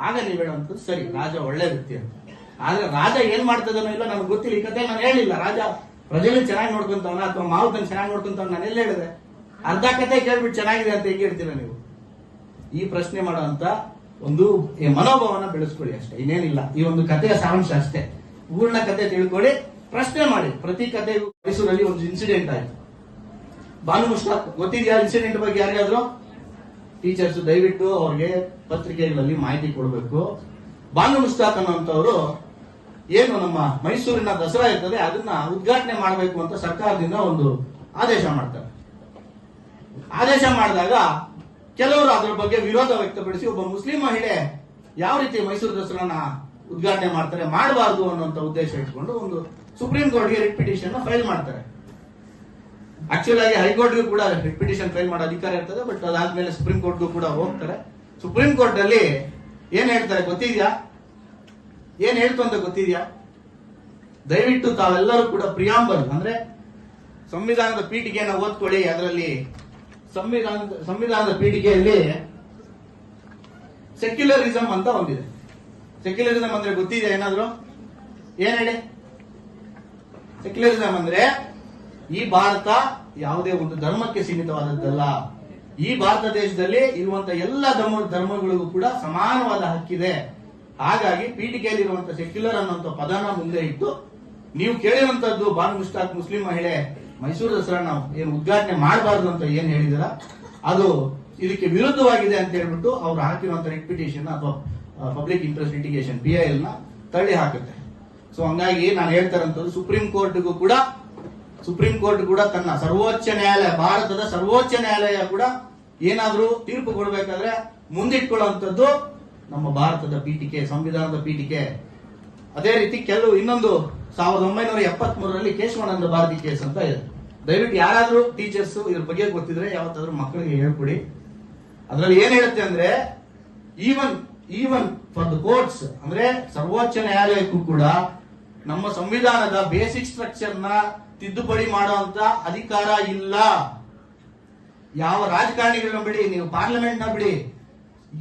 S4: ಆಗ ನೀವು ಹೇಳುವಂಥದ್ದು ಸರಿ, ರಾಜ ಒಳ್ಳೆ ವ್ಯಕ್ತಿ ಅಂತ. ಆದ್ರೆ ರಾಜ ಏನ್ ಮಾಡ್ತದನೋ ಇಲ್ಲ ನಮ್ಗೆ ಗೊತ್ತಿಲ್ಲ, ಈ ಕಥೆ ನಾನು ಹೇಳಿಲ್ಲ. ರಾಜ ಪ್ರಜೆಗಳು ಚೆನ್ನಾಗಿ ನೋಡ್ಕೊಂತವನ ಅಥವಾ ಮಾವುತನ ಚೆನ್ನಾಗಿ ನೋಡ್ಕೊಂತವನ ನಾನು ಎಲ್ಲ ಹೇಳಿದೆ? ಅರ್ಧ ಕತೆ ಕೇಳ್ಬಿಟ್ಟು ಚೆನ್ನಾಗಿದೆ ಅಂತ ಹೇಗೆ ನೀವು? ಈ ಪ್ರಶ್ನೆ ಮಾಡುವಂತ ಒಂದು ಮನೋಭಾವನ ಬೆಳೆಸ್ಕೊಳ್ಳಿ ಅಷ್ಟೇ, ಇನ್ನೇನಿಲ್ಲ. ಈ ಒಂದು ಕಥೆಯ ಸಾರಾಂಶ ಅಷ್ಟೇ. ಪೂರ್ಣ ಕತೆ ತಿಳ್ಕೊಳ್ಳಿ, ಪ್ರಶ್ನೆ ಮಾಡಿ. ಪ್ರತಿ ಕಥೆಗೂ ಮೈಸೂರಲ್ಲಿ ಒಂದು ಇನ್ಸಿಡೆಂಟ್ ಆಯ್ತು. ಬಾನು ಮುಷ್ತಾಕ್ ಗೊತ್ತಿದೆಯಾ ಇನ್ಸಿಡೆಂಟ್ ಬಗ್ಗೆ ಯಾರಿಗಾದ್ರು? ಟೀಚರ್ಸ್ ದಯವಿಟ್ಟು ಅವ್ರಿಗೆ ಪತ್ರಿಕೆಗಳಲ್ಲಿ ಮಾಹಿತಿ ಕೊಡಬೇಕು. ಬಾನು ಮುಸ್ತಾಕ್ ಅನ್ನುವಂಥವ್ರು ಏನು ನಮ್ಮ ಮೈಸೂರಿನ ದಸರಾ ಇರ್ತದೆ, ಅದನ್ನ ಉದ್ಘಾಟನೆ ಮಾಡಬೇಕು ಅಂತ ಸರ್ಕಾರದಿಂದ ಒಂದು ಆದೇಶ ಮಾಡ್ತಾರೆ. ಆದೇಶ ಮಾಡಿದಾಗ ಕೆಲವರು ಅದರ ಬಗ್ಗೆ ವಿರೋಧ ವ್ಯಕ್ತಪಡಿಸಿ ಒಬ್ಬ ಮುಸ್ಲಿಂ ಮಹಿಳೆ ಯಾವ ರೀತಿ ಮೈಸೂರು ದಸರಾನ ಉದ್ಘಾಟನೆ ಮಾಡ್ತಾರೆ, ಮಾಡಬಾರ್ದು ಅನ್ನುವಂತ ಉದ್ದೇಶ ಇಟ್ಕೊಂಡು ಒಂದು ಸುಪ್ರೀಂ ಕೋರ್ಟ್ಗೆ ರಿಟ್ ಪಿಟಿಷನ್ ಫೈಲ್ ಮಾಡ್ತಾರೆ. ಆಕ್ಚುಲ್ ಆಗಿ ಹೈಕೋರ್ಟ್ಗೂ ಕೂಡ ಪಿಟಿಷನ್ ಫೈಲ್ ಮಾಡೋ ಅಧಿಕಾರ ಇರ್ತದೆ ಬಟ್ ಅದಾದ್ಮೇಲೆ ಸುಪ್ರೀಂ ಕೋರ್ಟ್ಗೂ ಕೂಡ ಹೋಗ್ತಾರೆ. ಸುಪ್ರೀಂ ಕೋರ್ಟ್ ಅಲ್ಲಿ ಏನ್ ಹೇಳ್ತಾರೆ ಗೊತ್ತಿದ್ಯಾ? ಏನ್ ಹೇಳ್ತು ಅಂತ ಗೊತ್ತಿದ್ಯಾ? ದಯವಿಟ್ಟು ತಾವೆಲ್ಲರೂ ಕೂಡ ಪ್ರಿಯಾಂಬಲ್, ಅಂದ್ರೆ ಸಂವಿಧಾನದ ಪೀಠಿಗೆಯನ್ನು ಓದ್ಕೊಳ್ಳಿ, ಅದರಲ್ಲಿ ಸಂವಿಧಾನ, ಸಂವಿಧಾನದ ಪೀಠಿಗೆಯಲ್ಲಿ ಸೆಕ್ಯುಲರಿಸಂ ಅಂತ ಒಂದಿದೆ. ಸೆಕ್ಯುಲರಿಸಂ ಅಂದ್ರೆ ಗೊತ್ತಿದೆ ಏನಾದ್ರು? ಏನ್ ಹೇಳಿ? ಸೆಕ್ಯುಲರಿಸಂ ಅಂದ್ರೆ ಈ ಭಾರತ ಯಾವುದೇ ಒಂದು ಧರ್ಮಕ್ಕೆ ಸೀಮಿತವಾದದ್ದಲ್ಲ. ಈ ಭಾರತ ದೇಶದಲ್ಲಿ ಇರುವಂತಹ ಎಲ್ಲ ಧರ್ಮ, ಧರ್ಮಗಳಿಗೂ ಕೂಡ ಸಮಾನವಾದ ಹಕ್ಕಿದೆ. ಹಾಗಾಗಿ ಪೀಠಿಕೆಯಲ್ಲಿ ಇರುವಂತ ಸೆಕ್ಯುಲರ್ ಅನ್ನುವಂತ ಪದನ ಮುಂದೆ ಇಟ್ಟು ನೀವು ಕೇಳಿರುವಂತದ್ದು ಬಾನು ಮುಷ್ತಾಕ್ ಮುಸ್ಲಿಂ ಮಹಿಳೆ ಮೈಸೂರು ದಸರಾ ನಾವು ಏನು ಉದ್ಘಾಟನೆ ಮಾಡಬಾರ್ದು ಅಂತ ಏನ್ ಹೇಳಿದಾರ, ಅದು ಇದಕ್ಕೆ ವಿರುದ್ಧವಾಗಿದೆ ಅಂತ ಹೇಳ್ಬಿಟ್ಟು ಅವ್ರು ಹಾಕಿರುವಂತ ರಿಪಿಟೇಷನ್ ಅಥವಾ public interest litigation P I ನ ತಳ್ಳಿ ಹಾಕುತ್ತೆ. ಸೊ ಹಂಗಾಗಿ ನಾನು ಹೇಳ್ತಾರಂತದ್ದು ಸುಪ್ರೀಂ ಕೋರ್ಟ್ಗೂ ಕೂಡ ಸುಪ್ರೀಂ ಕೋರ್ಟ್ ಕೂಡ ತನ್ನ ಸರ್ವೋಚ್ಚ ನ್ಯಾಯಾಲಯ, ಭಾರತದ ಸರ್ವೋಚ್ಚ ನ್ಯಾಯಾಲಯ ಕೂಡ ಏನಾದರೂ ತೀರ್ಪು ಕೊಡಬೇಕಾದ್ರೆ ಮುಂದಿಟ್ಕೊಳ್ಳುವಂಥದ್ದು ನಮ್ಮ ಭಾರತದ ಪೀಠಿಕೆ, ಸಂವಿಧಾನದ ಪೀಠಿಕೆ. ಅದೇ ರೀತಿ ಕೆಲವು ಇನ್ನೊಂದು ಸಾವಿರದ ಒಂಬೈನೂರ ಎಪ್ಪತ್ತ್ ಮೂರರಲ್ಲಿ ಕೇಶವಾನಂದ ಭಾರತಿ ಕೇಸ್ ಅಂತ ಇದೆ. ದಯವಿಟ್ಟು ಯಾರಾದರೂ ಟೀಚರ್ಸ್ ಇದ್ರ ಬಗ್ಗೆ ಗೊತ್ತಿದ್ರೆ ಯಾವತ್ತಾದ್ರೂ ಮಕ್ಕಳಿಗೆ ಹೇಳ್ಕೊಡಿ. ಅದರಲ್ಲಿ ಏನ್ ಹೇಳುತ್ತೆ ಅಂದ್ರೆ even even for the courts ಅಂದ್ರೆ ಸರ್ವೋಚ್ಚ ನ್ಯಾಯಾಲಯಕ್ಕೂ ಕೂಡ ನಮ್ಮ ಸಂವಿಧಾನದ ಬೇಸಿಕ್ ಸ್ಟ್ರಕ್ಚರ್ನ ತಿದ್ದುಪಡಿ ಮಾಡುವಂತ ಅಧಿಕಾರ ಇಲ್ಲ. ಯಾವ ರಾಜಕಾರಣಿಗಳನ್ನ ಬಿಡಿ, ನೀವು ಪಾರ್ಲಿಮೆಂಟ್ನ ಬಿಡಿ.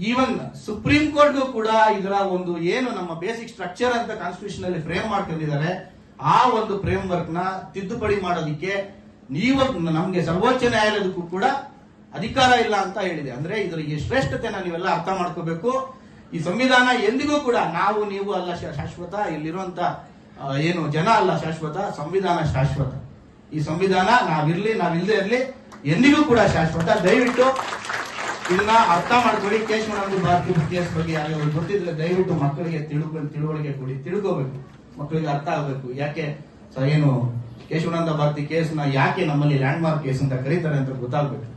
S4: ಈವನ್ ಸುಪ್ರೀಂ ಕೋರ್ಟ್ಗೂ ಕೂಡ ಇದರ ಒಂದು ಏನು ನಮ್ಮ ಬೇಸಿಕ್ ಸ್ಟ್ರಕ್ಚರ್ ಅಂತ ಕಾನ್ಸ್ಟಿಟ್ಯೂಷನ್ ಅಲ್ಲಿ ಫ್ರೇಮ್ ಮಾಡ್ಕೊಂಡಿದ್ದಾರೆ, ಆ ಒಂದು ಫ್ರೇಮ್ ವರ್ಕ್ನ ತಿದ್ದುಪಡಿ ಮಾಡೋದಿಕ್ಕೆ ನೀವು ನಮ್ಗೆ ಸರ್ವೋಚ್ಚ ನ್ಯಾಯಾಲಯದಕ್ಕೂ ಕೂಡ ಅಧಿಕಾರ ಇಲ್ಲ ಅಂತ ಹೇಳಿದೆ. ಅಂದ್ರೆ ಇದರ ಈ ಶ್ರೇಷ್ಠತೆನ ನೀವೆಲ್ಲ ಅರ್ಥ ಮಾಡ್ಕೋಬೇಕು. ಈ ಸಂವಿಧಾನ ಎಂದಿಗೂ ಕೂಡ ನಾವು, ನೀವು ಅಲ್ಲ ಶಾಶ್ವತ ಇಲ್ಲಿರುವಂತ ಏನು, ಜನ ಅಲ್ಲ ಶಾಶ್ವತ, ಸಂವಿಧಾನ ಶಾಶ್ವತ. ಈ ಸಂವಿಧಾನ ನಾವಿರ್ಲಿ ನಾವಿಲ್ಲದೆ ಇರ್ಲಿ ಎಂದಿಗೂ ಕೂಡ ಶಾಶ್ವತ. ದಯವಿಟ್ಟು ಇದನ್ನ ಅರ್ಥ ಮಾಡ್ಕೊಳ್ಳಿ. ಕೇಶವನಂದು ಭಾರತಿ ಇತಿಹಾಸ ಬಗ್ಗೆ ಯಾರು ಗೊತ್ತಿದ್ರೆ ದಯವಿಟ್ಟು ಮಕ್ಕಳಿಗೆ ತಿಳ್ಕೊಂಡು ತಿಳುವಳಿಕೆ ಕೊಡಿ. ತಿಳ್ಕೋಬೇಕು. ಮಕ್ಕಳಿಗೆ ಅರ್ಥ ಆಗಬೇಕು. ಯಾಕೆ ಏನು ಕೇಶವನಂದ ಭಾರತಿ ಕೇಸ್ನ ಯಾಕೆ ನಮ್ಮಲ್ಲಿ ಲ್ಯಾಂಡ್ ಮಾರ್ಕ್ ಕೇಸ್ ಅಂತ ಕರೀತಾರೆ ಅಂತ ಗೊತ್ತಾಗ್ಬೇಕು.